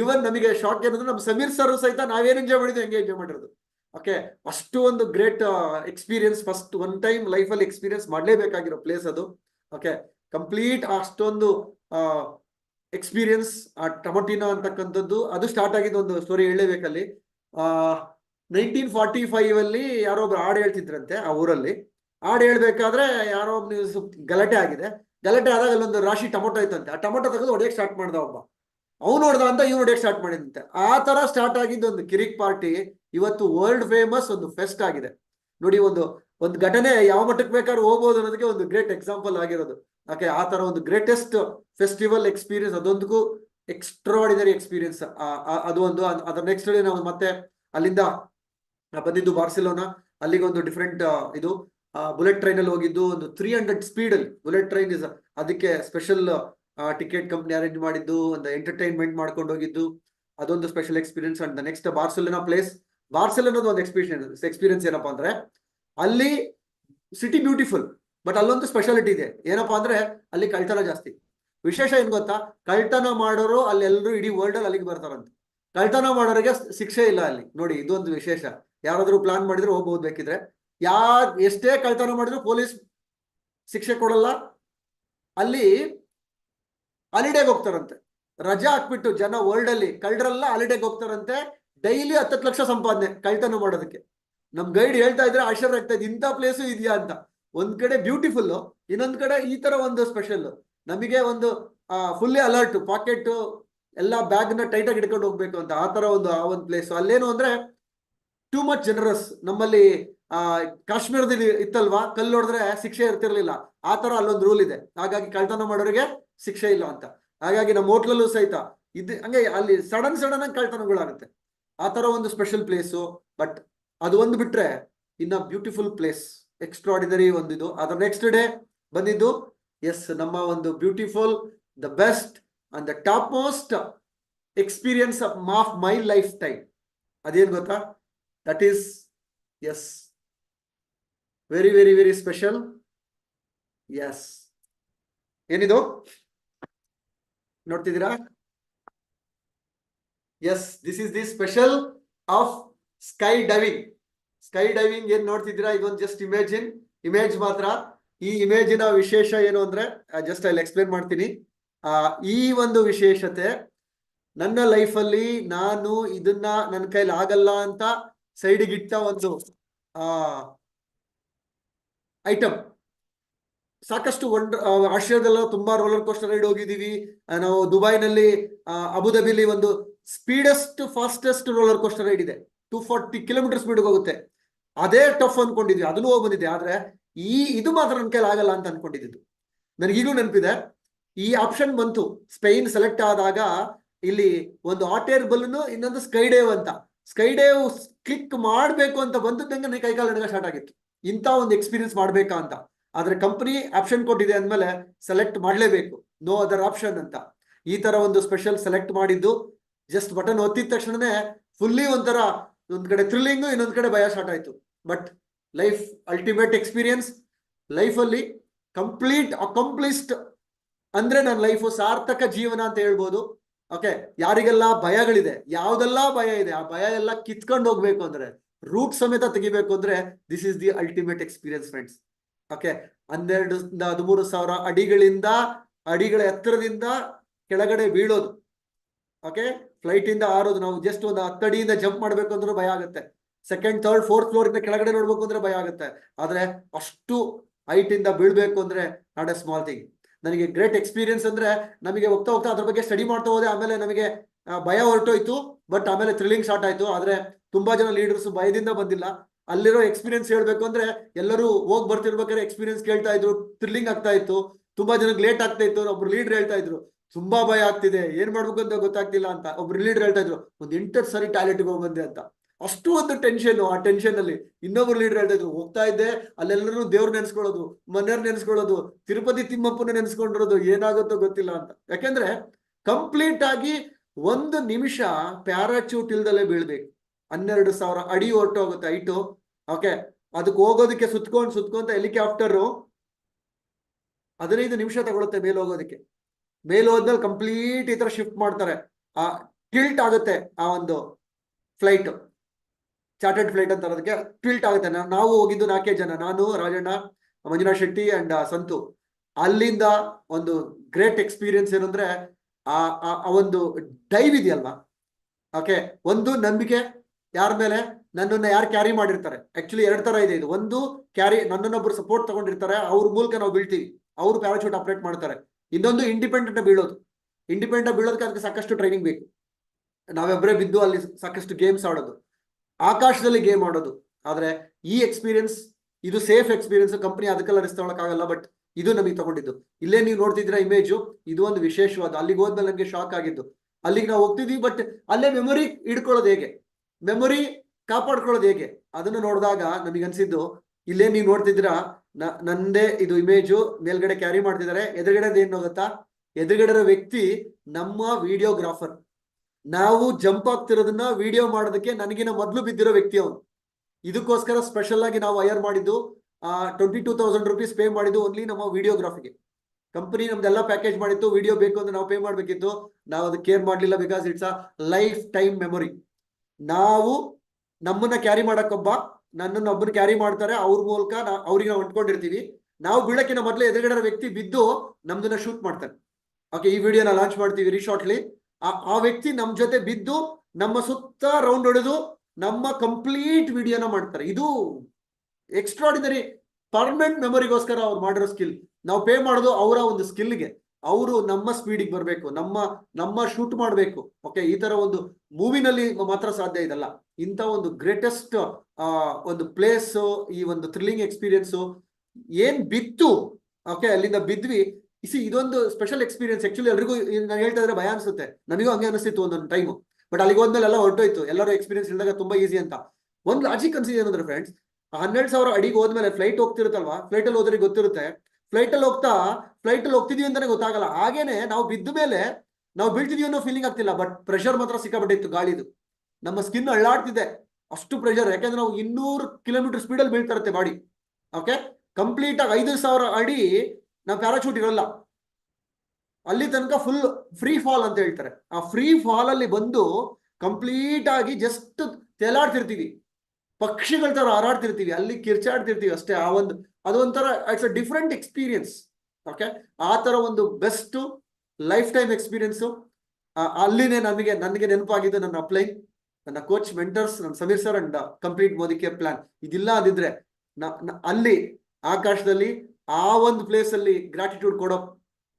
ಇವನ್ ನಮಗೆ ಶಾಕ್ ಏನಂದ್ರೆ ನಮ್ಮ ಸಮೀರ್ ಸರ್ ಸಹಿತ ನಾವೇನ್ ಎಂಜಾಯ್ ಮಾಡಿದ್ವಿ, ಹೆಂಗೆ ಎಂಜಾಯ್ ಮಾಡಿರೋದು. ಓಕೆ ಅಷ್ಟು ಒಂದು great experience first one time ಲೈಫಲ್ಲಿ ಎಕ್ಸ್ಪೀರಿಯನ್ಸ್ ಮಾಡಲೇಬೇಕಾಗಿರೋ ಪ್ಲೇಸ್ ಅದು. ಓಕೆ ಕಂಪ್ಲೀಟ್ ಅಷ್ಟೊಂದು ಎಕ್ಸ್ಪೀರಿಯನ್ಸ್ ಆ ಟಮೊಟಿನೋ ಅಂತಕ್ಕಂಥದ್ದು. ಅದು ಸ್ಟಾರ್ಟ್ ಆಗಿದ್ದು ಒಂದು ಸ್ಟೋರಿ ಹೇಳಲೇಬೇಕಲ್ಲಿ. ನೈನ್ಟೀನ್ ಫಾರ್ಟಿ ಫೈವ್ ಅಲ್ಲಿ ಯಾರೋ ಒಬ್ರು ಹಾಡು ಹೇಳ್ತಿದ್ರಂತೆ ಆ ಊರಲ್ಲಿ. ಹಾಡು ಹೇಳ್ಬೇಕಾದ್ರೆ ಯಾರೋ ಸ್ವಲ್ಪ ಗಲಾಟೆ ಆಗಿದೆ. ಗಲಾಟೆ ಆದಾಗ ಅಲ್ಲೊಂದು ರಾಶಿ ಟೊಮೊಟೊ ಐತಂತೆ ಆ ಟೊಮೊಟೊ ತೆಗೆದು ಹೊಡೆಯಕ್ಕೆ ಸ್ಟಾರ್ಟ್ ಮಾಡ್ದ ಒಬ್ಬ. ಅವ್ನು ಹೊಡೆದ ಅಂತ ಇವ್ನು ಹೊಡೆಯಕ್ಕೆ ಸ್ಟಾರ್ಟ್ ಮಾಡಿದಂತೆ ಆ ತರ ಸ್ಟಾರ್ಟ್ ಆಗಿದ್ದು ಒಂದು ಕಿರಿಕ್ ಪಾರ್ಟಿ. ಇವತ್ತು ವರ್ಲ್ಡ್ ಫೇಮಸ್ ಒಂದು ಫೆಸ್ಟ್ ಆಗಿದೆ. ನೋಡಿ ಒಂದು ಒಂದು ಘಟನೆ ಯಾವ ಮಟ್ಟಕ್ಕೆ ಬೇಕಾದ್ರೂ ಹೋಗ್ಬೋದು ಅನ್ನೋದಕ್ಕೆ ಒಂದು ಗ್ರೇಟ್ ಎಕ್ಸಾಂಪಲ್ ಆಗಿರೋದು. ಯಾಕೆ ಆ ತರ ಒಂದು ಗ್ರೇಟೆಸ್ಟ್ ಫೆಸ್ಟಿವಲ್ ಎಕ್ಸ್ಪೀರಿಯನ್ಸ್ ಅದೊಂದಕ್ಕೂ ಎಕ್ಸ್ಟ್ರಾಡಿನರಿ ಎಕ್ಸ್ಪೀರಿಯನ್ಸ್ ಅದು ಒಂದು, ಅದ್- ಅದ್ರ ನೆಕ್ಸ್ಟ್ ಡೇ ನಾವು ಮತ್ತೆ ಅಲ್ಲಿಂದ ಬಂದಿದ್ದು ಬಾರ್ಸಿಲೋನಾ, ಅಲ್ಲಿಗೆ ಒಂದು ಡಿಫ್ರೆಂಟ್ ಇದು ಬುಲೆಟ್ ಟ್ರೈನ್ ಅಲ್ಲಿ ಹೋಗಿದ್ದು ಒಂದು ತ್ರೀ ಹಂಡ್ರೆಡ್ ಸ್ಪೀಡ್ ಅಲ್ಲಿ. ಬುಲೆಟ್ ಟ್ರೈನ್ ಇಸ್ ಅದಕ್ಕೆ ಸ್ಪೆಷಲ್ ಟಿಕೆಟ್ ಕಂಪ್ನಿ ಅರೇಂಜ್ ಮಾಡಿದ್ದು, ಒಂದು ಎಂಟರ್ಟೈನ್ಮೆಂಟ್ ಮಾಡ್ಕೊಂಡು ಹೋಗಿದ್ದು. ಅದೊಂದು special experience and next Barcelona place ಬಾರ್ಸೆಲೋನಾದ ಒಂದು ಎಕ್ಸ್ಪೀರಿಯನ್ಸ್ ಎಕ್ಸ್ಪೀರಿಯನ್ಸ್ ಏನಪ್ಪಾ ಅಂದ್ರೆ, ಅಲ್ಲಿ ಸಿಟಿ ಬ್ಯೂಟಿಫುಲ್ ಬಟ್ ಅಲ್ಲೊಂದು ಸ್ಪೆಷಾಲಿಟಿ ಇದೆ. ಏನಪ್ಪಾ ಅಂದ್ರೆ, ಅಲ್ಲಿ ಕಳ್ತನ ಜಾಸ್ತಿ. ವಿಶೇಷ ಏನ್ ಗೊತ್ತಾ? ಕಳ್ತನ ಮಾಡೋರು ಅಲ್ಲಿ ಎಲ್ಲರೂ ಇಡೀ ವರ್ಲ್ಡ್ ಅಲ್ಲಿ ಅಲ್ಲಿಗೆ ಬರ್ತಾರಂತೆ. ಕಳ್ತನ ಮಾಡೋರಿಗೆ ಶಿಕ್ಷೆ ಇಲ್ಲ ಅಲ್ಲಿ. ನೋಡಿ, ಇದೊಂದು ವಿಶೇಷ. ಯಾರಾದ್ರೂ ಪ್ಲಾನ್ ಮಾಡಿದ್ರೆ ಹೋಗ್ಬೋದು ಬೇಕಿದ್ರೆ. ಯಾರ್, ಎಷ್ಟೇ ಕಳ್ತನ ಮಾಡಿದ್ರು ಪೊಲೀಸ್ ಶಿಕ್ಷೆ ಕೊಡಲ್ಲ. ಅಲ್ಲಿ ಹಾಲಿಡೇಗೆ ಹೋಗ್ತಾರಂತೆ. ರಜಾ ಹಾಕ್ಬಿಟ್ಟು ಜನ ವರ್ಲ್ಡ್ ಅಲ್ಲಿ ಕಳ್ಳರೆಲ್ಲ ಹಾಲಿಡೇಗೆ ಹೋಗ್ತಾರಂತೆ. ಡೈಲಿ ಹತ್ತತ್ತು ಲಕ್ಷ ಸಂಪಾದನೆ ಕಳ್ತನ ಮಾಡೋದಕ್ಕೆ. ನಮ್ ಗೈಡ್ ಹೇಳ್ತಾ ಇದ್ರೆ ಆಶ್ಚರ್ಯ ಆಗ್ತಾ ಇದೆ, ಇಂಥ ಪ್ಲೇಸು ಇದೆಯಾ ಅಂತ. ಒಂದ್ ಕಡೆ ಬ್ಯೂಟಿಫುಲ್ ಇನ್ನೊಂದ್ ಕಡೆ ಈ ತರ ಒಂದು ಸ್ಪೆಷಲ್ ನಮಗೆ ಒಂದು ಫುಲ್ಲಿ ಅಲರ್ಟ್ ಪಾಕೆಟ್ ಎಲ್ಲ ಬ್ಯಾಗ್ನ ಟೈಟ್ ಆಗಿ ಹಿಡ್ಕೊಂಡು ಹೋಗ್ಬೇಕು ಅಂತ. ಆ ತರ ಒಂದು, ಆ ಒಂದು ಪ್ಲೇಸ್ ಅಲ್ಲೇನು ಅಂದ್ರೆ ಟೂ ಮಚ್ ಜನರಸ್ ನಮ್ಮಲ್ಲಿ ಕಾಶ್ಮೀರದಲ್ಲಿ ಇತ್ತಲ್ವಾ? ಕಲ್ಲು ನೋಡಿದ್ರೆ ಶಿಕ್ಷೆ ಇರ್ತಿರ್ಲಿಲ್ಲ. ಆ ತರ ಅಲ್ಲೊಂದು ರೂಲ್ ಇದೆ. ಹಾಗಾಗಿ ಕಳ್ತನ ಮಾಡೋರಿಗೆ ಶಿಕ್ಷೆ ಇಲ್ಲ ಅಂತ. ಹಾಗಾಗಿ ನಮ್ಮ ಹೋಟ್ಲಲ್ಲೂ ಸಹಿತ ಇದು ಹಂಗೆ ಅಲ್ಲಿ ಸಡನ್ ಸಡನ್ ಆಗಿ ಕಳ್ತನಗಳಾಗುತ್ತೆ. ಆ ತರ ಒಂದು ಸ್ಪೆಷಲ್ ಪ್ಲೇಸು ಬಟ್ ಅದು ಒಂದು ಬಿಟ್ರೆ ಇನ್ನ ಬ್ಯೂಟಿಫುಲ್ ಪ್ಲೇಸ್ ಎಕ್ಸ್ಟ್ರಾಡಿನರಿ ಒಂದಿದು ಅದರ ನೆಕ್ಸ್ಟ್ ಡೇ ಬಂದಿದ್ದು ಎಸ್ ನಮ್ಮ ಒಂದು beautiful the best and the topmost experience of my lifetime ಅದೇನ್ ಗೊತ್ತಾ? That is yes very very very special yes ಏನಿದು? ನೋಡ್ತಿದ್ದೀರಾ? Yes this is the special of skydiving skydiving ಏನ್ ನೋಡ್ತಿದ್ದೀರಾ? ಇದೊಂದು ಜಸ್ಟ್ ಇಮೇಜಿನ್ ಇಮೇಜ್ ಮಾತ್ರ. ಈ ಇಮೇಜಿನ ವಿಶೇಷ ಏನು ಅಂದ್ರೆ ಜಸ್ಟ್ ಅಲ್ಲಿ ಎಕ್ಸ್ಪ್ಲೇನ್ ಮಾಡ್ತೀನಿ. ಈ ಒಂದು ವಿಶೇಷತೆ ನನ್ನ ಲೈಫಲ್ಲಿ ನಾನು ಇದನ್ನ ನನ್ನ ಕೈಲಿ ಆಗಲ್ಲ ಅಂತ ಸೈಡಿಗೆ ಇಟ್ಟ ಒಂದು, ಆ ಐಟಮ್ ಸಾಕಷ್ಟು ಒಂಡ್ ಆಸ್ಟ್ರೇಲಿಯಾದಲ್ಲ ತುಂಬಾ ರೋಲರ್ ಕೋಸ್ಟರ್ ರೈಡ್ ಹೋಗಿದ್ದೀವಿ. ನಾವು ದುಬೈನಲ್ಲಿ ಅಬುಧಾಬಿಲಿ ಅಬುದಾಬಿಲಿ ಒಂದು ಸ್ಪೀಡೆಸ್ಟ್ ಫಾಸ್ಟೆಸ್ಟ್ ರೋಲರ್ ಕೋಸ್ಟರ್ ರೈಡ್ ಇದೆ. ಟೂ ಫಾರ್ಟಿ ಕಿಲೋಮೀಟರ್ ಸ್ಪೀಡ್ ಹೋಗುತ್ತೆ. ಅದೇ ಟಫ್ ಅನ್ಕೊಂಡಿದ್ವಿ. ಅದನ್ನು ಹೋಗಿ ಬಂದಿದೆ ಆದ್ರೆ ಈ, ಇದು ಮಾತ್ರ ನನ್ನ ಕೈಲಿ ಆಗಲ್ಲ ಅಂತ ಅನ್ಕೊಂಡಿದ್ದು ನನಗೀಗಲೂ ನೆನಪಿದೆ. ಈ ಆಪ್ಷನ್ ಬಂತು. ಸ್ಪೈನ್ ಸೆಲೆಕ್ಟ್ ಆದಾಗ ಇಲ್ಲಿ ಒಂದು ಆಟೇರ್ ಬಲೂನು ಇನ್ನೊಂದು ಸ್ಕೈಡೇವ್ ಅಂತ. ಸ್ಕೈ ಡೇವ್ ಕ್ಲಿಕ್ ಮಾಡಬೇಕು ಅಂತ ಬಂದದ್ದಂಗೆ ನನಗೆ ಕೈಕಾಲು ನಡಗ ಸ್ಟಾರ್ಟ್ ಆಗಿತ್ತು. ಇಂಥ ಒಂದು ಎಕ್ಸ್ಪೀರಿಯನ್ಸ್ ಮಾಡಬೇಕಾ ಅಂತ. ಆದರೆ ಕಂಪನಿ ಆಪ್ಷನ್ ಕೊಟ್ಟಿದೆ ಅಂದಮೇಲೆ ಸೆಲೆಕ್ಟ್ ಮಾಡಲೇಬೇಕು. ನೋ ಅದರ್ ಆಪ್ಷನ್ ಅಂತ. ಈ ತರ ಒಂದು ಸ್ಪೆಷಲ್ ಸೆಲೆಕ್ಟ್ ಮಾಡಿದ್ದು ಜಸ್ಟ್ ಬಟನ್ ಒತ್ತಿದ ತಕ್ಷಣನೇ ಫುಲ್ಲಿ ಒಂಥರ ಒಂದು ಕಡೆ ಥ್ರಿಲ್ಲಿಂಗು ಇನ್ನೊಂದು ಕಡೆ ಭಯ ಸ್ಟಾರ್ಟ್ ಆಯ್ತು. ಬಟ್ ಲೈಫ್ ಅಲ್ಟಿಮೇಟ್ ಎಕ್ಸ್ಪೀರಿಯನ್ಸ್ ಲೈಫಲ್ಲಿ ಕಂಪ್ಲೀಟ್ ಅಕಂಪ್ಲಿಸ್ಡ್ ಅಂದ್ರೆ ನನ್ನ ಲೈಫು ಸಾರ್ಥಕ ಜೀವನ ಅಂತ ಹೇಳ್ಬೋದು. ಓಕೆ ಯಾರಿಗೆಲ್ಲ ಭಯಗಳಿದೆ, ಯಾವ್ದೆಲ್ಲ ಭಯ ಇದೆ, ಆ ಭಯ ಎಲ್ಲ ಕಿತ್ಕೊಂಡು ಹೋಗ್ಬೇಕು ಅಂದ್ರೆ ರೂಟ್ ಸಮೇತ ತೆಗಿಬೇಕು ಅಂದ್ರೆ this is the ultimate experience friends okay ಹನ್ನೆರಡು ಹದಿಮೂರು ಸಾವಿರ ಅಡಿಗಳಿಂದ, ಅಡಿಗಳ ಎತ್ತರದಿಂದ ಕೆಳಗಡೆ ಬೀಳೋದು. ಓಕೆ ಫ್ಲೈಟ್ ಇಂದ ಆರೋದು, ನಾವು ಜಸ್ಟ್ ಒಂದು ಹತ್ತಡಿಯಿಂದ ಜಂಪ್ ಮಾಡ್ಬೇಕು ಅಂದ್ರೆ ಭಯ ಆಗುತ್ತೆ. ಸೆಕೆಂಡ್ ಥರ್ಡ್ ಫೋರ್ತ್ ಫ್ಲೋರ್ ಇಂದ ಕೆಳಗಡೆ ನೋಡ್ಬೇಕು ಅಂದ್ರೆ ಭಯ ಆಗುತ್ತೆ. ಆದ್ರೆ ಅಷ್ಟು ಹೈಟ್ ಇಂದ ಬೀಳ್ಬೇಕು ಅಂದ್ರೆ ನಾಟ್ ಎ ಸ್ಮಾಲ್ ಥಿಂಗ್ ನನಗೆ ಗ್ರೇಟ್ ಎಕ್ಸ್ಪೀರಿಯನ್ಸ್ ಅಂದ್ರೆ ನಮಗೆ ಹೋಗ್ತಾ ಹೋಗ್ತಾ ಅದ್ರ ಬಗ್ಗೆ ಸ್ಟಡಿ ಮಾಡ್ತಾ ಹೋದೆ, ಆಮೇಲೆ ನಮಗೆ ಭಯ ಹೊರಟೋಯ್ತು ಬಟ್ ಆಮೇಲೆ ಥ್ರಿಲ್ಲಿಂಗ್ ಸ್ಟಾರ್ಟ್ ಆಯ್ತು. ಆದ್ರೆ ತುಂಬಾ ಜನ ಲೀಡರ್ಸ್ ಭಯದಿಂದ ಬಂದಿಲ್ಲ. ಅಲ್ಲಿರೋ ಎಕ್ಸ್ಪೀರಿಯನ್ಸ್ ಹೇಳ್ಬೇಕು ಅಂದ್ರೆ ಎಲ್ಲರೂ ಹೋಗ್ ಬರ್ತಿರ್ಬೇಕಾದ್ರೆ ಎಕ್ಸ್ಪೀರಿಯನ್ಸ್ ಕೇಳ್ತಾ ಇದ್ರು ಥ್ರಿಲ್ಲಿಂಗ್ ಆಗ್ತಾ ಇತ್ತು. ತುಂಬಾ ಜನಕ್ಕೆ ಲೇಟ್ ಆಗ್ತಾ ಇತ್ತು, ಒಬ್ರು ಲೀಡರ್ ಹೇಳ್ತಾ ಇದ್ರು, ತುಂಬಾ ಭಯ ಆಗ್ತಿದೆ, ಏನ್ ಮಾಡ್ಬೇಕು ಅಂತ ಗೊತ್ತಾಗ್ತಿಲ್ಲ ಅಂತ ಒಬ್ರು ಲೀಡರ್ ಹೇಳ್ತಾ ಇದ್ರು, ಒಂದ್ ಎಂಟತ್ತು ಸರಿ ಟಾಯ್ಲೆಟ್ಗೆ ಹೋಗ್ಬಂದೆ ಅಂತ. ಅಷ್ಟು ಒಂದು ಟೆನ್ಷನ್ ಆ ಟೆನ್ಷನ್ ಅಲ್ಲಿ. ಇನ್ನೊಬ್ರು ಲೀಡರ್ ಹೇಳ್ತಾ ಇದ್ರು ಹೋಗ್ತಾ ಇದ್ದೆ, ಅಲ್ಲೆಲ್ಲರೂ ದೇವ್ರ ನೆನ್ಸ್ಕೊಳ್ಳೋದು, ಮನೆಯವ್ರ ನೆನ್ಸ್ಕೊಳ್ಳೋದು, ತಿರುಪತಿ ತಿಮ್ಮಪ್ಪನ ನೆನ್ಸ್ಕೊಂಡಿರೋದು ಏನಾಗುತ್ತೋ ಗೊತ್ತಿಲ್ಲ ಅಂತ. ಯಾಕೆಂದ್ರೆ ಕಂಪ್ಲೀಟ್ ಆಗಿ ಒಂದು ನಿಮಿಷ ಪ್ಯಾರಾಚೂಟ್ ಇಲ್ದಲೆ ಬೀಳ್ಬೇಕು. ಹನ್ನೆರಡು ಸಾವಿರ ಅಡಿ ಹೊರಟೋಗುತ್ತೆ ಐಟು ಓಕೆ ಅದಕ್ಕೆ ಹೋಗೋದಕ್ಕೆ ಸುತ್ಕೊಂಡು ಸುತ್ಕೊಂತ ಹೆಲಿಕಾಪ್ಟರ್ ಹದಿನೈದು ನಿಮಿಷ ತಗೊಳುತ್ತೆ ಮೇಲೆ ಹೋಗೋದಕ್ಕೆ. ಮೇಲೆ ಹೋದ್ಮೇಲೆ ಕಂಪ್ಲೀಟ್ ಈ ತರ ಶಿಫ್ಟ್ ಮಾಡ್ತಾರೆ. ಆ ಟಿಲ್ಟ್ ಆಗುತ್ತೆ ಆ ಒಂದು ಫ್ಲೈಟ್ ಚಾರ್ಟೆಡ್ ಫ್ಲೈಟ್ ಅಂತ ಅದಕ್ಕೆ ಟ್ವಿಲ್ಟ್ ಆಗುತ್ತೆ. ನಾವು ಹೋಗಿದ್ದು ನಾಲ್ಕೇ ಜನ. ನಾನು, ರಾಜಣ್ಣ, ಮಂಜುನಾಥ್ ಶೆಟ್ಟಿ ಅಂಡ್ ಸಂತು. ಅಲ್ಲಿಂದ ಒಂದು ಗ್ರೇಟ್ ಎಕ್ಸ್ಪೀರಿಯನ್ಸ್ ಏನಂದ್ರೆ ಆ, ಆ- ಆ ಒಂದು ಡೈವ್ ಇದೆಯಲ್ವಾ? ಓಕೆ ಒಂದು ನಂಬಿಕೆ ಯಾರ ಮೇಲೆ? ನನ್ನನ್ನು ಯಾರು ಕ್ಯಾರಿ ಮಾಡಿರ್ತಾರೆ? ಆಕ್ಚುಲಿ ಎರಡು ತರ ಇದೆ ಇದು. ಒಂದು ಕ್ಯಾರಿ ನನ್ನನ್ನೊಬ್ರು ಸಪೋರ್ಟ್ ತಗೊಂಡಿರ್ತಾರೆ. ಅವ್ರ ಮೂಲಕ ನಾವು ಬೀಳ್ತೀವಿ. ಅವರು ಪ್ಯಾರಾಚೂಟ್ ಆಪರೇಟ್ ಮಾಡ್ತಾರೆ. ಇನ್ನೊಂದು ಇಂಡಿಪೆಂಡೆಂಟ್ ಬೀಳೋದು. ಇಂಡಿಪೆಂಡೆಂಟ್ ಬೀಳೋದಕ್ಕೆ ಅದಕ್ಕೆ ಸಾಕಷ್ಟು ಟ್ರೈನಿಂಗ್ ಬೇಕು. ನಾವೆಬ್ಬರೇ ಬಿದ್ದು ಅಲ್ಲಿ ಸಾಕಷ್ಟು ಗೇಮ್ಸ್ ಆಡೋದು. ಆಕಾಶದಲ್ಲಿ ಗೇಮ್ ಆಡೋದು. ಆದ್ರೆ ಈ ಎಕ್ಸ್ಪೀರಿಯನ್ಸ್ ಇದು ಸೇಫ್ ಎಕ್ಸ್ಪೀರಿಯನ್ಸ್ ಕಂಪನಿ ಅದಕ್ಕೆಲ್ಲ ರಿಸ್ಕ್ ತಗೊಳಕ್ಕಾಗಲ್ಲ ಬಟ್ ಇದು ನಮಗೆ ತಗೊಂಡಿದ್ದು. ಇಲ್ಲೇ ನೀವು ನೋಡ್ತಿದ್ರ ಇಮೇಜು ಇದು ಒಂದು ವಿಶೇಷವಾದ. ಅಲ್ಲಿಗೆ ಹೋದ್ಮೇಲೆ ನಮಗೆ ಶಾಕ್ ಆಗಿದ್ದು. ಅಲ್ಲಿಗೆ ನಾವು ಹೋಗ್ತಿದ್ವಿ ಬಟ್ ಅಲ್ಲೇ ಮೆಮೊರಿ ಇಡ್ಕೊಳ್ಳೋದು ಹೇಗೆ? ಮೆಮೊರಿ ಕಾಪಾಡ್ಕೊಳ್ಳೋದು ಹೇಗೆ? ಅದನ್ನು ನೋಡಿದಾಗ ನಮಗೆ ಅನ್ಸಿದ್ದು, ಇಲ್ಲೇ ನೀವು ನೋಡ್ತಿದ್ರ ನಂದೇ ಇದು ಇಮೇಜು ಮೇಲ್ಗಡೆ ಕ್ಯಾರಿ ಮಾಡ್ತಿದ್ದಾರೆ. ಎದುರುಗಡೆ ಏನು ಹೋಗುತ್ತಾ ಎದುರುಗಡೆ ವ್ಯಕ್ತಿ ನಮ್ಮ ವಿಡಿಯೋಗ್ರಾಫರ್ ನಾವು ಜಂಪ್ ಆಗ್ತಿರೋದನ್ನ ವಿಡಿಯೋ ಮಾಡೋದಕ್ಕೆ ನನಗಿನ ಮೊದಲು ಬಿದ್ದಿರೋ ವ್ಯಕ್ತಿ ಅವನು. ಇದಕ್ಕೋಸ್ಕರ ಸ್ಪೆಷಲ್ ಆಗಿ ನಾವು ಹೈಯರ್ ಮಾಡಿದ್ದು twenty two thousand rupees pay ಮಾಡಿದ್ದು ಓನ್ಲಿ ನಮ್ಮ ವಿಡಿಯೋಗ್ರಾಫಿಗೆ ಕಂಪನಿ ನಮ್ದೆಲ್ಲ ಪ್ಯಾಕೇಜ್ ಮಾಡಿತ್ತು ವಿಡಿಯೋ ಬೇಕು ಅಂದ್ರೆ ನಾವು ಪೇ ಮಾಡಬೇಕಿತ್ತು. ನಾವು ಅದಕ್ಕೆ ಕೇರ್ ಮಾಡಲಿಲ್ಲ because it's a lifetime memory ನಾವು ನಮ್ಮನ್ನ ಕ್ಯಾರಿ ಮಾಡಕ್ಕೊಬ್ಬ, ನನ್ನನ್ನು ಒಬ್ಬನ ಕ್ಯಾರಿ ಮಾಡ್ತಾರೆ, ಅವ್ರ ಮೂಲಕ ಅವ್ರಿಗೆ ನಾವು ಅಂಟ್ಕೊಂಡಿರ್ತೀವಿ ನಾವು ಬೀಳಕ್ಕಿನ ಮೊದಲು ಎದುರುಗಡೆ ವ್ಯಕ್ತಿ ಬಿದ್ದು ನಮ್ದನ್ನ ಶೂಟ್ ಮಾಡ್ತಾರೆ ಓಕೆ ಈ ವಿಡಿಯೋನ ಲಾಂಚ್ ಮಾಡ್ತೀವಿ ರೀ ಶಾರ್ಟ್ಲಿ ಆ ವ್ಯಕ್ತಿ ನಮ್ ಜೊತೆ ಬಿದ್ದು ನಮ್ಮ ಸುತ್ತ ರೌಂಡ್ ಹೊಡೆದು ನಮ್ಮ ಕಂಪ್ಲೀಟ್ ವಿಡಿಯೋನ ಮಾಡ್ತಾರೆ. ಇದು ಎಕ್ಸ್ಟ್ರಾಡಿನರಿ ಪರ್ಮನೆಂಟ್ ಮೆಮೊರಿಗೋಸ್ಕರ ಅವ್ರು ಮಾಡಿರೋ ಸ್ಕಿಲ್ ನಾವು ಪೇ ಮಾಡೋದು ಅವರ ಒಂದು ಸ್ಕಿಲ್ಗೆ ಅವರು ನಮ್ಮ ಸ್ಪೀಡಿಗೆ ಬರಬೇಕು, ನಮ್ಮ ನಮ್ಮ ಶೂಟ್ ಮಾಡಬೇಕು. ಓಕೆ ಈ ತರ ಒಂದು ಮೂವಿನಲ್ಲಿ ಮಾತ್ರ ಸಾಧ್ಯ ಇದಲ್ಲ. ಇಂಥ ಒಂದು ಗ್ರೇಟೆಸ್ಟ್ ಒಂದು ಪ್ಲೇಸ್ ಈ ಒಂದು ಥ್ರಿಲ್ಲಿಂಗ್ ಎಕ್ಸ್ಪೀರಿಯನ್ಸ್ ಏನ್ ಬಿತ್ತು ಓಕೆ ಅಲ್ಲಿಂದ ಬಿದ್ವಿ ಇಸಿ ಇದೊಂದು ಸ್ಪೆಷಲ್ ಎಕ್ಸ್ಪೀರಿಯನ್ಸ್ ಆಕ್ಚುಲಿ ಎಲ್ರಿಗೂ ನಾನು ಹೇಳ್ತಾ ಇದ್ರೆ ಭಯ ಅನಿಸುತ್ತೆ. ನನಗೂ ಹಂಗೆ ಅನಿಸ್ತಿತ್ತು ಒಂದೊಂದು ಟೈಮು ಬಟ್ ಅಲ್ಲಿಗೆ ಹೋದ್ಮೇಲೆ ಎಲ್ಲ ಹೊರಟೋಯ್ತು. ಎಲ್ಲರೂ ಎಕ್ಸ್ಪೀರಿಯನ್ಸ್ ಇಲ್ದಾಗ ತುಂಬಾ ಈಸಿ ಅಂತ. ಒಂದು ಲಾಜಿಕ್ ಅನ್ಸಿದೆ ಏನಂದ್ರೆ ಫ್ರೆಂಡ್ಸ್ ಹನ್ನೆರಡು ಸಾವಿರ ಅಡಿಗೆ ಹೋದ್ಮೇಲೆ ಫ್ಲೈಟ್ ಹೋಗ್ತಿರುತ್ತಲ್ವಾ? ಫ್ಲೈಟ್ ಅಲ್ಲಿ ಹೋದ್ರೆ ಗೊತ್ತಿರುತ್ತೆ. ಫ್ಲೈಟ್ ಅಲ್ಲಿ ಹೋಗ್ತಾ ಫ್ಲೈಟ್ ಅಲ್ಲಿ ಹೋಗ್ತಿದೀವಿ ಅಂತಾನೆ ಗೊತ್ತಾಗಲ್ಲ. ಹಾಗೇನೆ ನಾವು ಬಿದ್ದ ಮೇಲೆ ನಾವು ಬೀಳ್ತಿದೀವಿ ಅನ್ನೋ ಫೀಲಿಂಗ್ ಆಗ್ತಿಲ್ಲ. ಬಟ್ ಪ್ರೆಷರ್ ಮಾತ್ರ ಸಿಕ್ಕಾಬಿಟ್ಟಿತ್ತು ಗಾಳಿದು. ನಮ್ಮ ಸ್ಕಿನ್ ಅಳ್ಳಾಡ್ತಿದೆ. ಅಷ್ಟು ಪ್ರೆಷರ್ ಯಾಕಂದ್ರೆ ನಾವು ಇನ್ನೂರು ಕಿಲೋಮೀಟರ್ ಸ್ಪೀಡಲ್ಲಿ ಬೀಳ್ತಾ ಇರುತ್ತೆ ಬಾಡಿ ಓಕೆ ಕಂಪ್ಲೀಟ್ ಆಗಿ ಐದು ಸಾವಿರ ಅಡಿ ನಾವು ಪ್ಯಾರಾಚೂಟ್ ಇರಲ್ಲ. ಅಲ್ಲಿ ತನಕ ಫುಲ್ ಫ್ರೀ ಫಾಲ್ ಅಂತ ಹೇಳ್ತಾರೆ. ಆ ಫ್ರೀ ಫಾಲ್ ಅಲ್ಲಿ ಬಂದು ಕಂಪ್ಲೀಟ್ ಆಗಿ ಜಸ್ಟ್ ತೇಲಾಡ್ತಿರ್ತೀವಿ. ಪಕ್ಷಿಗಳ ತರ ಹಾರಾಡ್ತಿರ್ತೀವಿ. ಅಲ್ಲಿ ಕಿರ್ಚಾಡ್ತಿರ್ತೀವಿ ಅಷ್ಟೇ. ಆ ಒಂದು ಅದೊಂಥರ it's a different experience okay ಆ ತರ ಒಂದು ಬೆಸ್ಟ್ ಲೈಫ್ ಟೈಮ್ ಎಕ್ಸ್ಪೀರಿಯನ್ಸು ಅಲ್ಲಿನೇ ನಮಗೆ, ನನಗೆ ನೆನಪಾಗಿದ್ದು ನನ್ನ ಅಪ್ಲೈ ನನ್ನ ಕೋಚ್ ಮೆಂಟರ್ಸ್ ನನ್ನ Sameer sir and complete Modi plan ಇದಿಲ್ಲ ಅಂದಿದ್ರೆ ಅಲ್ಲಿ, ಆಕಾಶದಲ್ಲಿ ಆ ಒಂದು ಪ್ಲೇಸ್ ಅಲ್ಲಿ ಗ್ರಾಟಿಟ್ಯೂಡ್ ಕೊಡೋ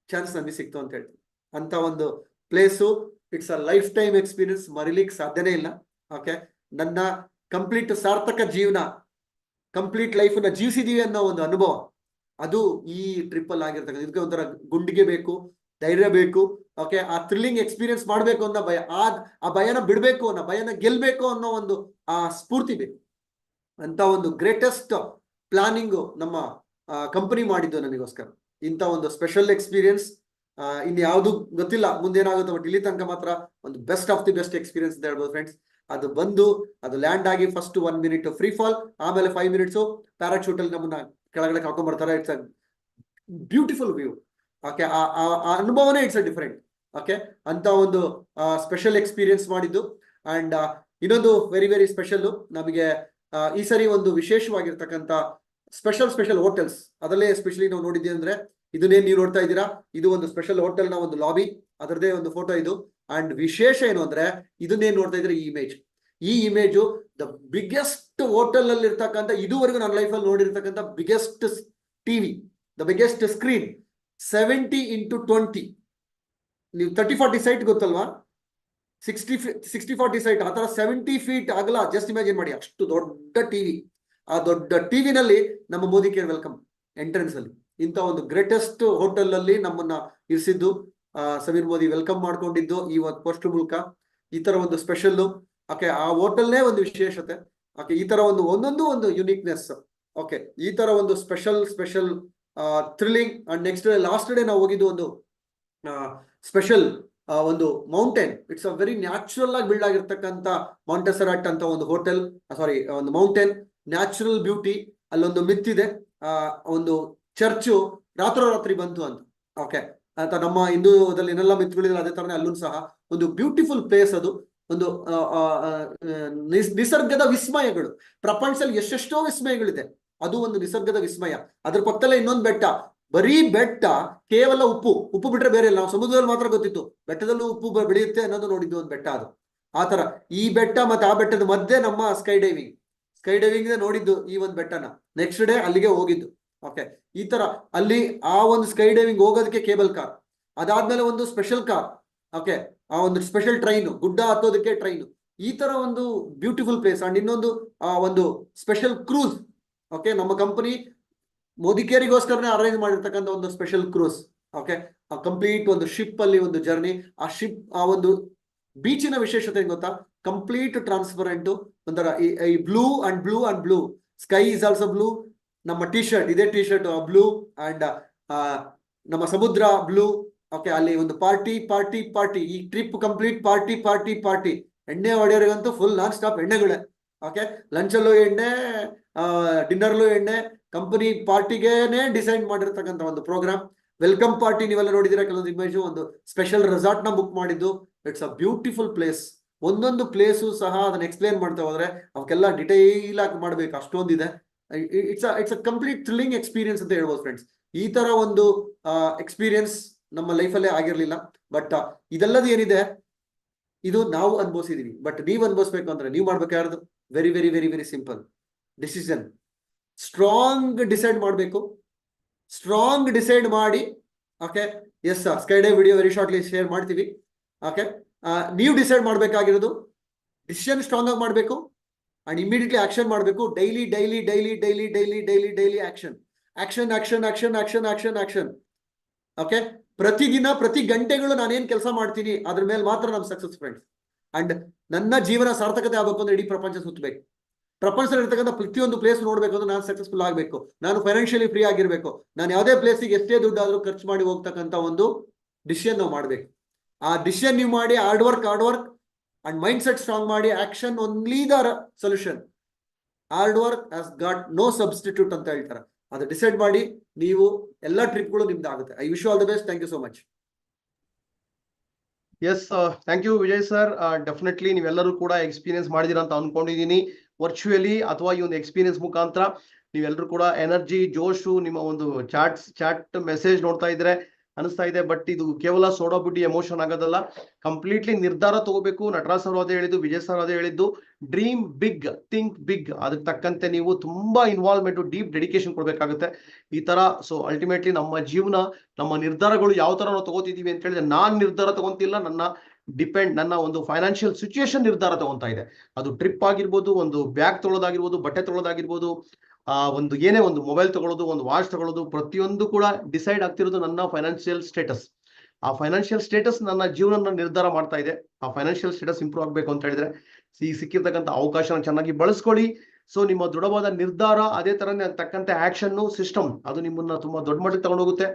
ಚಾನ್ಸ್ ನಮಗೆ ಸಿಕ್ತು ಅಂತ ಹೇಳ್ತೀನಿ. ಅಂತ ಒಂದು place it's a lifetime experience ಮರಿಲಿಕ್ಕೆ ಸಾಧ್ಯನೇ ಇಲ್ಲ. ಓಕೆ ನನ್ನ ಕಂಪ್ಲೀಟ್ ಸಾರ್ಥಕ ಜೀವನ ಕಂಪ್ಲೀಟ್ ಲೈಫ್ನ ಜೀವಿಸಿದೀವಿ ಅನ್ನೋ ಒಂದು ಅನುಭವ, ಅದು ಈ ಟ್ರಿಪ್ ಅಲ್ಲಿ ಆಗಿರ್ತಕ್ಕಂಥ, ಇದಕ್ಕೆ ಒಂಥರ ಗುಂಡಿಗೆ ಬೇಕು, ಧೈರ್ಯ ಬೇಕು ಓಕೆ ಆ ಥ್ರಿಲ್ಲಿಂಗ್ ಎಕ್ಸ್ಪೀರಿಯನ್ಸ್ ಮಾಡಬೇಕು ಅನ್ನೋ ಭಯ, ಆ ಆ ಭಯನ ಬಿಡಬೇಕು ಅನ್ನೋ, ಭಯನ ಗೆಲ್ಲಬೇಕು ಅನ್ನೋ ಒಂದು, ಆ ಸ್ಫೂರ್ತಿ ಬೇಕು. ಅಂತ ಒಂದು ಗ್ರೇಟೆಸ್ಟ್ ಪ್ಲಾನಿಂಗು ನಮ್ಮ ಕಂಪನಿ ಮಾಡಿದ್ದು ನನಗೋಸ್ಕರ ಇಂಥ ಒಂದು ಸ್ಪೆಷಲ್ ಎಕ್ಸ್ಪೀರಿಯನ್ಸ್ ಇನ್ ಯಾವುದು ಗೊತ್ತಿಲ್ಲ, ಮುಂದೇನಾಗುತ್ತೆ ಬಟ್ ಇಲ್ಲಿ ತನಕ ಮಾತ್ರ ಒಂದು best of the best experience ಅಂತ ಹೇಳ್ಬೋದು ಫ್ರೆಂಡ್ಸ್ ಅದು ಬಂದು, ಅದು ಲ್ಯಾಂಡ್ ಆಗಿ first one minute free fall ಆಮೇಲೆ ಫೈವ್ ಮಿನಿಟ್ಸ್ ಪ್ಯಾರಾಚೂಟ್ ಅಲ್ಲಿ ನಮ್ಮನ್ನ ಕೆಳಗಡೆ ಕರ್ಕೊಂಡ್ ಬರ್ತಾರೆ. It's a beautiful view okay ಆ ಅನುಭವನೇ ಇಟ್ಸ್ ಅ ಡಿಫರೆಂಟ್ ಓಕೆ ಅಂತ ಒಂದು ಸ್ಪೆಷಲ್ ಎಕ್ಸ್ಪೀರಿಯನ್ಸ್ ಮಾಡಿದ್ದು. ಅಂಡ್ ಇನ್ನೊಂದು ವೆರಿ ವೆರಿ ಸ್ಪೆಷಲ್ ನಮಗೆ ಈ ಸರಿ ಒಂದು ವಿಶೇಷವಾಗಿರ್ತಕ್ಕಂಥ ಸ್ಪೆಷಲ್ ಸ್ಪೆಷಲ್ ಹೋಟೆಲ್ಸ್ ಅದರಲ್ಲೇ ಎಸ್ಪೆಷಲಿ ನಾವು ನೋಡಿದ್ದೆ ಅಂದ್ರೆ ಇದನ್ನೇ ನೀವು ನೋಡ್ತಾ ಇದ್ದೀರಾ? ಇದು ಒಂದು ಸ್ಪೆಷಲ್ ಹೋಟೆಲ್ನ ಒಂದು ಲಾಬಿ ಅದರದೇ ಒಂದು ಫೋಟೋ ಇದು. ಅಂಡ್ ವಿಶೇಷ ಏನು ಅಂದ್ರೆ ಇದನ್ನೇನ್ ನೋಡ್ತಾ ಇದ್ರೆ ಈ ಇಮೇಜ್ ಈ ಇಮೇಜು ದ ಬಿಗ್ಗೆಸ್ಟ್ ಹೋಟೆಲ್ ಅಲ್ಲಿ ಇರ್ತಕ್ಕಂಥ ಇದುವರೆಗೂ ನನ್ನ ಲೈಫಲ್ಲಿ ನೋಡಿರ್ತಕ್ಕಂಥ biggest TV the biggest screen seventy into twenty ನೀವು ತರ್ಟಿ ಫಾರ್ಟಿ ಸೈಟ್ ಗೊತ್ತಲ್ವಾ? ಸಿಕ್ಸ್ಟಿ ಸಿಕ್ಸ್ಟಿ ಫಾರ್ಟಿ ಸೈಟ್ ಆ ಥರ ಸೆವೆಂಟಿ ಫೀಟ್ ಆಗಲ್ಲ ಜಸ್ಟ್ ಇಮ್ಯಾಜಿನ್ ಮಾಡಿ, ಅಷ್ಟು ದೊಡ್ಡ ಟಿವಿ ಆ ದೊಡ್ಡ ಟಿವಿನಲ್ಲಿ ನಮ್ಮ ಮೋದಿ ಕೇರ್ ವೆಲ್ಕಮ್ ಎಂಟ್ರೆನ್ಸ್ ಅಲ್ಲಿ. ಇಂಥ ಒಂದು ಗ್ರೇಟೆಸ್ಟ್ ಹೋಟೆಲ್ ಅಲ್ಲಿ ನಮ್ಮನ್ನ ಇರಿಸಿದ್ದು ಸಮೀರ್ ಮೋದಿ ವೆಲ್ಕಮ್ ಮಾಡ್ಕೊಂಡಿದ್ದು ಈ ಒಂದು ಪೋಸ್ಟ್ ಮೂಲಕ. ಈ ತರ ಒಂದು ಸ್ಪೆಷಲ್, ಓಕೆ, ಆ ಹೋಟೆಲ್ನೇ ಒಂದು ವಿಶೇಷತೆ. ಓಕೆ, ಈ ತರ ಒಂದು ಒಂದೊಂದು ಒಂದು ಯುನಿಕ್ನೆಸ್ ಓಕೆ, ಈ ತರ ಒಂದು special special thrilling and next day last day ನಾವು ಹೋಗಿದ್ದು ಒಂದು ಸ್ಪೆಷಲ್ ಒಂದು mountain it's a very natural ಆಗಿ ಬಿಲ್ಡ್ ಆಗಿರ್ತಕ್ಕಂಥ ಮಾಂಟೆಸರಾಟ್ ಅಂತ ಒಂದು ಹೋಟೆಲ್ ಸಾರಿ ಒಂದು ಮೌಂಟೇನ್ ನ್ಯಾಚುರಲ್ ಬ್ಯೂಟಿ ಅಲ್ಲೊಂದು ಮಿತ್ತಿದೆ. ಆ, ಒಂದು ಚರ್ಚು ರಾತ್ರೋರಾತ್ರಿ ಬಂತು ಅಂತ. ಓಕೆ. ಅಂತ ನಮ್ಮ ಹಿಂದೂದಲ್ಲಿ ಏನೆಲ್ಲ ಮಿತ್ಗಳಿದ್ರೆ ಅದೇ ತರನೇ ಅಲ್ಲೂ ಸಹ ಒಂದು ಬ್ಯೂಟಿಫುಲ್ ಪ್ಲೇಸ್ ಅದು. ಒಂದು ನಿಸರ್ಗದ ವಿಸ್ಮಯಗಳು. ಪ್ರಪಂಚದಲ್ಲಿ ಎಷ್ಟೆಷ್ಟೋ ವಿಸ್ಮಯಗಳಿದೆ. ಅದು ಒಂದು ನಿಸರ್ಗದ ವಿಸ್ಮಯ. ಅದ್ರ ಪಕ್ಕದಲ್ಲೇ ಇನ್ನೊಂದು ಬೆಟ್ಟ. ಬರೀ ಬೆಟ್ಟ, ಕೇವಲ ಉಪ್ಪು. ಉಪ್ಪು ಬಿಟ್ರೆ ಬೇರೆ ಇಲ್ಲ. ನಾವು ಸಮುದ್ರದಲ್ಲಿ ಮಾತ್ರ ಗೊತ್ತಿತ್ತು. ಬೆಟ್ಟದಲ್ಲೂ ಉಪ್ಪು ಬೆಳೆಯುತ್ತೆ ಅನ್ನೋದು ನೋಡಿದ್ದು ಒಂದು ಬೆಟ್ಟ ಅದು. ಆ ತರ ಈ ಬೆಟ್ಟ ಮತ್ತೆ ಆ ಬೆಟ್ಟದ ಮಧ್ಯೆ ನಮ್ಮ ಸ್ಕೈ ಡೈವಿಂಗ್ ಸ್ಕೈ ಡೈವಿಂಗ್ ನೋಡಿದ್ದು ಈ ಒಂದು ಬೆಟ್ಟನ. ನೆಕ್ಸ್ಟ್ ಡೇ ಅಲ್ಲಿಗೆ ಹೋಗಿದ್ದು. ಓಕೆ ಈ ತರ ಅಲ್ಲಿ ಆ ಒಂದು ಸ್ಕೈ ಡೈವಿಂಗ್ ಹೋಗೋದಕ್ಕೆ ಕೇಬಲ್ ಕಾರ್ ಅದಾದ್ಮೇಲೆ ಒಂದು ಸ್ಪೆಷಲ್ ಕಾರ್ ಓಕೆ ಆ ಒಂದು ಸ್ಪೆಷಲ್ ಟ್ರೈನು ಗುಡ್ಡ ಹತ್ತೋದಕ್ಕೆ ಟ್ರೈನು ಈ ತರ ಒಂದು ಬ್ಯೂಟಿಫುಲ್ ಪ್ಲೇಸ್ ಅಂಡ್ ಇನ್ನೊಂದು, ಆ ಒಂದು ಸ್ಪೆಷಲ್ ಕ್ರೂಸ್ ಓಕೆ ನಮ್ಮ ಕಂಪನಿ ಮೋದಿ ಕೇರಿಗೋಸ್ಕರನೇ ಅರೇಂಜ್ ಮಾಡಿರ್ತಕ್ಕಂಥ ಒಂದು ಸ್ಪೆಷಲ್ ಕ್ರೂಸ್ ಓಕೆ ಆ ಕಂಪ್ಲೀಟ್ ಒಂದು ಶಿಪ್ ಅಲ್ಲಿ ಒಂದು ಜರ್ನಿ ಆ ಶಿಪ್ ಆ ಒಂದು ಬೀಚಿನ ವಿಶೇಷತೆ ಗೊತ್ತಾ? ಕಂಪ್ಲೀಟ್ ಟ್ರಾನ್ಸ್ಪರೆಂಟ್ ಒಂಥರ ಈ- blue and blue and blue sky is also blue ನಮ್ಮ ಟಿ ಶರ್ಟ್ ಇದೇ ಟಿ ಶರ್ಟ್ ಬ್ಲೂ ಅಂಡ್ ನಮ್ಮ ಸಮುದ್ರ ಬ್ಲೂ ಓಕೆ ಅಲ್ಲಿ ಒಂದು ಪಾರ್ಟಿ ಪಾರ್ಟಿ ಪಾರ್ಟಿ ಈ trip complete party party party ಎಣ್ಣೆ ಹೊಡೆಯೋರಿಗಂತೂ ಫುಲ್ ನಾನ್ ಸ್ಟಾಪ್ ಎಣ್ಣೆಗಳೇ. ಓಕೆ ಲಂಚಲ್ಲೂ ಎಣ್ಣೆ ಡಿನ್ನರ್ಲು ಎಣ್ಣೆ. ಕಂಪನಿ ಪಾರ್ಟಿಗೆನೆ ಡಿಸೈನ್ ಮಾಡಿರ್ತಕ್ಕಂಥ ಒಂದು ಪ್ರೋಗ್ರಾಮ್ ವೆಲ್ಕಮ್ ಪಾರ್ಟಿ ನೀವೆಲ್ಲ ನೋಡಿದಿರ ಕೆಲವೊಂದು ಇಮೇಜು ಒಂದು ಸ್ಪೆಷಲ್ ರೆಸಾರ್ಟ್ನ ಬುಕ್ ಮಾಡಿದ್ದು. ಇಟ್ಸ್ ಅ ಬ್ಯೂಟಿಫುಲ್ ಪ್ಲೇಸ್ ಒಂದೊಂದು ಪ್ಲೇಸು ಸಹ ಅದನ್ನ ಎಕ್ಸ್ಪ್ಲೇನ್ ಮಾಡ್ತಾ ಹೋದ್ರೆ ಅವಕ್ಕೆಲ್ಲ ಡಿಟೇಲ್ ಆಗಿ ಮಾಡ್ಬೇಕು, ಅಷ್ಟೊಂದಿದೆ. It's it's a complete thrilling experience ಅಂತ ಹೇಳ್ಬೋದು ಫ್ರೆಂಡ್ಸ್ ಈ ತರ ಒಂದು ಎಕ್ಸ್ಪೀರಿಯನ್ಸ್ ನಮ್ಮ ಲೈಫಲ್ಲೇ ಆಗಿರ್ಲಿಲ್ಲ. ಬಟ್ ಇದೆಲ್ಲದ ಏನಿದೆ? ಇದು ನಾವು ಅನುಭವಿಸಿದೀವಿ. ಬಟ್ ನೀವು ಅನ್ಭವಿಸ್ಬೇಕು ಅಂದ್ರೆ ನೀವು ಮಾಡ್ಬೇಕಾಗಿರೋದು very very very very simple decision strong decide ಮಾಡಬೇಕು. ಸ್ಟ್ರಾಂಗ್ ಡಿಸೈಡ್ ಮಾಡಿ okay yes sky day video very shortly share ಮಾಡ್ತೀವಿ. ಓಕೆ ನೀವು ಡಿಸೈಡ್ ಮಾಡಬೇಕಾಗಿರೋದು ಡಿಸಿಷನ್ ಸ್ಟ್ರಾಂಗ್ ಆಗಿ ಮಾಡಬೇಕು ಅಂಡ್ ಇಮಿಡಿಯೇಟ್ಲಿ ಆಕ್ಷನ್ ಮಾಡಬೇಕು daily daily daily daily daily daily daily action action action action action action action okay ಪ್ರತಿದಿನ, ಪ್ರತಿ ಗಂಟೆಗಳು ನಾನೇನ್ ಕೆಲಸ ಮಾಡ್ತೀನಿ, ಅದ್ರ ಮೇಲೆ ಮಾತ್ರ ನಮ್ಮ ಸಕ್ಸಸ್ ಫ್ರೆಂಡ್ಸ್ ಅಂಡ್ ನನ್ನ ಜೀವನ ಸಾರ್ಥಕತೆ ಆಗಬೇಕು ಅಂದ್ರೆ ಇಡೀ ಪ್ರಪಂಚ ಸುತ್ತಬೇಕು. ಪ್ರಪಂಚದಲ್ಲಿ ಇರ್ತಕ್ಕಂಥ ಪ್ರತಿಯೊಂದು ಪ್ಲೇಸ್ ನೋಡಬೇಕು ಅಂದ್ರೆ ನಾನು ಸಕ್ಸಸ್ಫುಲ್ ಆಗಬೇಕು. ನಾನು ಫೈನಾನ್ಷಿಯಲಿ ಫ್ರೀ ಆಗಿರಬೇಕು. ನಾನು ಯಾವುದೇ ಪ್ಲೇಸಿಗೆ ಎಷ್ಟೇ ದುಡ್ಡಾದರೂ ಖರ್ಚು ಮಾಡಿ ಹೋಗ್ತಕ್ಕಂಥ ಒಂದು ಡಿಸಿಷನ್ ನಾವು ಮಾಡ್ಬೇಕು. ಆ ಡಿಸಿಷನ್ ನೀವು ಮಾಡಿ hard work hard work and mind set strong ಮಾಡಿ action only the solution hard work has got no substitute ಅಂತ ಹೇಳ್ತಾರೆ. ಅದು ಡಿಸೈಡ್ ಮಾಡಿ, ನೀವು ಎಲ್ಲ ಟ್ರಿಪ್ಗಳು ನಿಮ್ದು ಆಗುತ್ತೆ. I wish all the best thank you so much yes thank you Vijay sir definitely ನೀವೆಲ್ಲರೂ ಕೂಡ ಎಕ್ಸ್ಪೀರಿಯನ್ಸ್ ಮಾಡಿದಿರ ಅಂತ ಅನ್ಕೊಂಡಿದ್ದೀನಿ ವರ್ಚುವಲಿ ಅಥವಾ ಈ ಒಂದು ಎಕ್ಸ್ಪೀರಿಯನ್ಸ್ ಮುಖಾಂತರ ನೀವೆಲ್ಲರೂ ಕೂಡ ಎನರ್ಜಿ ಜೋಶು, ನಿಮ್ಮ ಒಂದು ಚಾಟ್ಸ್ ಚಾಟ್ ಮೆಸೇಜ್ ನೋಡ್ತಾ ಇದ್ರೆ ಅನಿಸ್ತಾ ಇದೆ ಬಟ್ ಇದು ಕೇವಲ ಸೋಡಾ ಎಮೋಷನ್ ಆಗೋದಲ್ಲ. ಕಂಪ್ಲೀಟ್ಲಿ ನಿರ್ಧಾರ ತಗೋಬೇಕು. ನಟರಾಜ್ ಸರ್ ಅದೇ ಹೇಳಿದ್ದು, ವಿಜಯ್ ಸರ್ ಅದೇ ಹೇಳಿದ್ದು ಡ್ರೀಮ್ ಬಿಗ್ ಥಿಂಕ್ ಬಿಗ್ ಅದಕ್ಕೆ ತಕ್ಕಂತೆ ನೀವು ತುಂಬಾ ಇನ್ವಾಲ್ವ್ಮೆಂಟ್ ಡೀಪ್ ಡೆಡಿಕೇಶನ್ ಕೊಡ್ಬೇಕಾಗುತ್ತೆ. ಈ ತರ ಸೊ ಅಲ್ಟಿಮೇಟ್ಲಿ ನಮ್ಮ ಜೀವನ, ನಮ್ಮ ನಿರ್ಧಾರಗಳು ಯಾವ ತರ ನಾವು ತಗೋತಿದೀವಿ ಅಂತ ಹೇಳಿದ್ರೆ ನಾನ್ ನಿರ್ಧಾರ ತಗೊಂತಿಲ್ಲ. ನನ್ನ ಡಿಪೆಂಡ್ ನನ್ನ ಒಂದು ಫೈನಾನ್ಷಿಯಲ್ ಸಿಚುಯೇಷನ್ ನಿರ್ಧಾರ ತಗೊಂತಾ ಇದೆ. ಅದು ಟ್ರಿಪ್ ಆಗಿರ್ಬೋದು, ಒಂದು ಬ್ಯಾಗ್ ತೊಳೋದಾಗಿರ್ಬೋದು, ಬಟ್ಟೆ ತೊಗೊಳೋದಾಗಿರ್ಬೋದು ಆ ಒಂದು ಏನೇ ಒಂದು ಮೊಬೈಲ್ ತಗೊಳ್ಳೋದು ಒಂದು ವಾಚ್ ತಗೊಳ್ಳೋದು ಪ್ರತಿಯೊಂದು ಕೂಡ ಡಿಸೈಡ್ ಆಗ್ತಿರೋದು ನನ್ನ ಫೈನಾನ್ಷಿಯಲ್ ಸ್ಟೇಟಸ್ ಆ ಫೈನಾನ್ಷಿಯಲ್ ಸ್ಟೇಟಸ್ ನನ್ನ ಜೀವನ ನಿರ್ಧಾರ ಮಾಡ್ತಾ ಇದೆ. ಆ ಫೈನಾನ್ಷಿಯಲ್ ಸ್ಟೇಟಸ್ ಇಂಪ್ರೂವ್ ಆಗ್ಬೇಕು ಅಂತ ಹೇಳಿದ್ರೆ, ಈ ಸಿಕ್ಕಿರ್ತಕ್ಕಂಥ ಅವಕಾಶನ ಚೆನ್ನಾಗಿ ಬಳಸ್ಕೊಳ್ಳಿ. ಸೊ ನಿಮ್ಮ ದೃಢವಾದ ನಿರ್ಧಾರ, ಅದೇ ತರನೇ ತಕ್ಕಂತೆ ಆಕ್ಷನ್ ಸಿಸ್ಟಮ್ ಅದು ನಿಮ್ಮನ್ನ ತುಂಬಾ ದೊಡ್ಡ ಮಟ್ಟಕ್ಕೆ ತಗೊಂಡೋಗುತ್ತೆ.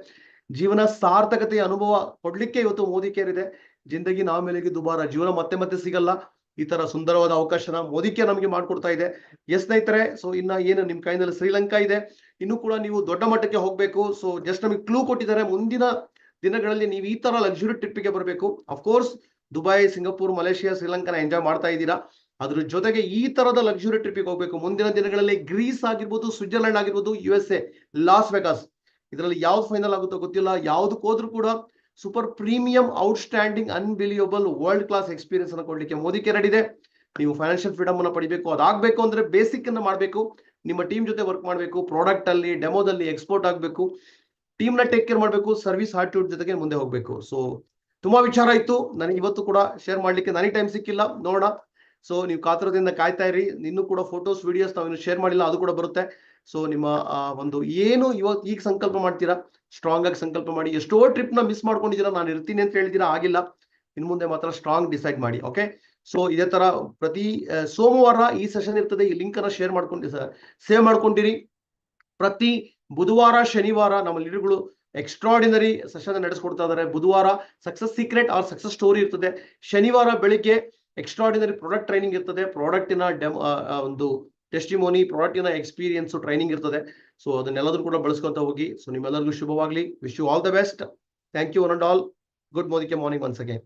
ಜೀವನ ಸಾರ್ಥಕತೆಯ ಅನುಭವ ಕೊಡ್ಲಿಕ್ಕೆ ಇವತ್ತು ಮೋದಿ ಕೇರಿದೆ. ಜಿಂದಗಿ ನಾವು ಮೇಲೆಗೆ ದುಬಾರ, ಜೀವನ ಮತ್ತೆ ಮತ್ತೆ ಸಿಗಲ್ಲ. ಈ ತರ ಸುಂದರವಾದ ಅವಕಾಶನ ಮೋದಿಕೆ ನಮಗೆ ಮಾಡ್ಕೊಡ್ತಾ ಇದೆ. ಎಸ್ ಸ್ನೇಹಿತರೆ ಸೊ ಇನ್ನ ಏನು ನಿಮ್ ಕೈನಲ್ಲಿ ಶ್ರೀಲಂಕಾ ಇದೆ, ಇನ್ನು ಕೂಡ ನೀವು ದೊಡ್ಡ ಮಟ್ಟಕ್ಕೆ ಹೋಗ್ಬೇಕು. ಸೊ ಜಸ್ಟ್ ನಮಗೆ ಕ್ಲೂ ಕೊಟ್ಟಿದ್ದಾರೆ, ಮುಂದಿನ ದಿನಗಳಲ್ಲಿ ನೀವು ಈ ತರ ಲಕ್ಸುರಿ ಟ್ರಿಪ್ಗೆ ಬರಬೇಕು. Of course Dubai Singapore, Malaysia, ಶ್ರೀಲಂಕಾನ enjoy ಮಾಡ್ತಾ ಇದ್ದೀರಾ. ಅದ್ರ ಜೊತೆಗೆ ಈ ತರದ ಲಕ್ಸುರಿ ಟ್ರಿಪ್ಗೆ ಹೋಗ್ಬೇಕು. ಮುಂದಿನ ದಿನಗಳಲ್ಲಿ ಗ್ರೀಸ್ ಆಗಿರ್ಬೋದು, ಸ್ವಿಟ್ಜರ್ಲೆಂಡ್ ಆಗಿರ್ಬೋದು U S A Las Vegas ಇದರಲ್ಲಿ ಯಾವ್ದು ಫೈನಲ್ ಆಗುತ್ತೋ ಗೊತ್ತಿಲ್ಲ. ಯಾವ್ದಕ್ಕೆ ಹೋದ್ರೂ ಕೂಡ super premium outstanding unbelievable world class experience ಅನ್ನು ಕೊಡ್ಲಿಕ್ಕೆ ಮೋದಿ ಕೆರಡಿದೆ. ನೀವು ಫೈನಾನ್ಷಿಯಲ್ ಫ್ರೀಡಮ್ ಅನ್ನ ಪಡಿಬೇಕು, ಅದಾಗಬೇಕು ಅಂದ್ರೆ ಬೇಸಿಕ್ ಅನ್ನು ಮಾಡಬೇಕು. ನಿಮ್ಮ ಟೀಮ್ ಜೊತೆ ವರ್ಕ್ ಮಾಡಬೇಕು ಪ್ರಾಡಕ್ಟ್ ಅಲ್ಲಿ ಡೆಮೋದಲ್ಲಿ ಎಕ್ಸ್ಪೋರ್ಟ್ ಆಗಬೇಕು. ಟೀಮ್ನ ಟೇಕ್ ಕೇರ್ ಮಾಡಬೇಕು ಸರ್ವಿಸ್ ಆಟಿಟ್ಯೂಡ್ ಜೊತೆಗೆ ಮುಂದೆ ಹೋಗಬೇಕು. ಸೊ ತುಂಬಾ ವಿಚಾರ ಇತ್ತು. ನನಗೆ ಇವತ್ತು ಕೂಡ ಶೇರ್ ಮಾಡ್ಲಿಕ್ಕೆ ನನಗೆ ಟೈಮ್ ಸಿಕ್ಕಿಲ್ಲ. ನೋಡೋಣ. ಸೊ ನೀವು ಕಾತರದಿಂದ ಕಾಯ್ತಾ ಇರಿ. ಇನ್ನೂ ಕೂಡ ಫೋಟೋಸ್ ವಿಡಿಯೋಸ್ ನಾವು ಶೇರ್ ಮಾಡಿಲ್ಲ, ಅದು ಕೂಡ ಬರುತ್ತೆ. ಸೊ ನಿಮ್ಮ ಒಂದು ಏನು ಇವತ್ತು ಈಗ ಸಂಕಲ್ಪ ಮಾಡ್ತೀರಾ? ಸ್ಟ್ರಾಂಗ್ ಆಗಿ ಸಂಕಲ್ಪ ಮಾಡಿ. ಎಷ್ಟೋ ಟ್ರಿಪ್ನ ಮಿಸ್ ಮಾಡ್ಕೊಂಡಿದ್ದೀರಾ? ನಾನು ಇರ್ತೀನಿ ಅಂತ ಹೇಳಿದ್ದೀರಾ? ಆಗಿಲ್ಲ. ಇನ್ ಮುಂದೆ ಮಾತ್ರ ಸ್ಟ್ರಾಂಗ್ ಡಿಸೈಡ್ ಮಾಡಿ ಓಕೆ ಸೊ ಇದೇ ತರ ಪ್ರತಿ ಸೋಮವಾರ ಈ ಸೆಷನ್ ಇರ್ತದೆ. ಈ ಲಿಂಕ್ ಅನ್ನ ಶೇರ್ ಮಾಡ್ಕೊಂಡು ಸೇವ್ ಮಾಡ್ಕೊಂಡಿರಿ. ಪ್ರತಿ ಬುಧವಾರ, ಶನಿವಾರ ನಮ್ಮ ಲೀಡರ್ಗಳು ಎಕ್ಸ್ಟ್ರಾಡಿನರಿ ಸೆಷನ್ ನಡೆಸ್ಕೊಡ್ತಾ ಇದ್ದಾರೆ ಬುಧವಾರ success secret or success story ಇರ್ತದೆ. ಶನಿವಾರ ಬೆಳಿಗ್ಗೆ ಎಕ್ಸ್ಟ್ರಾಡಿನರಿ ಪ್ರಾಡಕ್ಟ್ ಟ್ರೈನಿಂಗ್ ಇರ್ತದೆ. ಪ್ರಾಡಕ್ಟಿನ ಡೆಮ್ ಒಂದು ಟೆಸ್ಟಿಮೋನಿ ಪ್ರಾಡಕ್ಟಿನ ಎಕ್ಸ್ಪೀರಿಯನ್ಸ್ ಟ್ರೈನಿಂಗ್ ಇರ್ತದೆ. ಸೊ ಅದನ್ನೆಲ್ಲರೂ ಕೂಡ ಬಳಸ್ಕೊಂತ ಹೋಗಿ. ಸೊ ನಿಮ್ಮೆಲ್ಲರಿಗೂ ಶುಭವಾಗಲಿ. Wish you all the best thank you one and all good ಮೋದಿಕೆ morning once again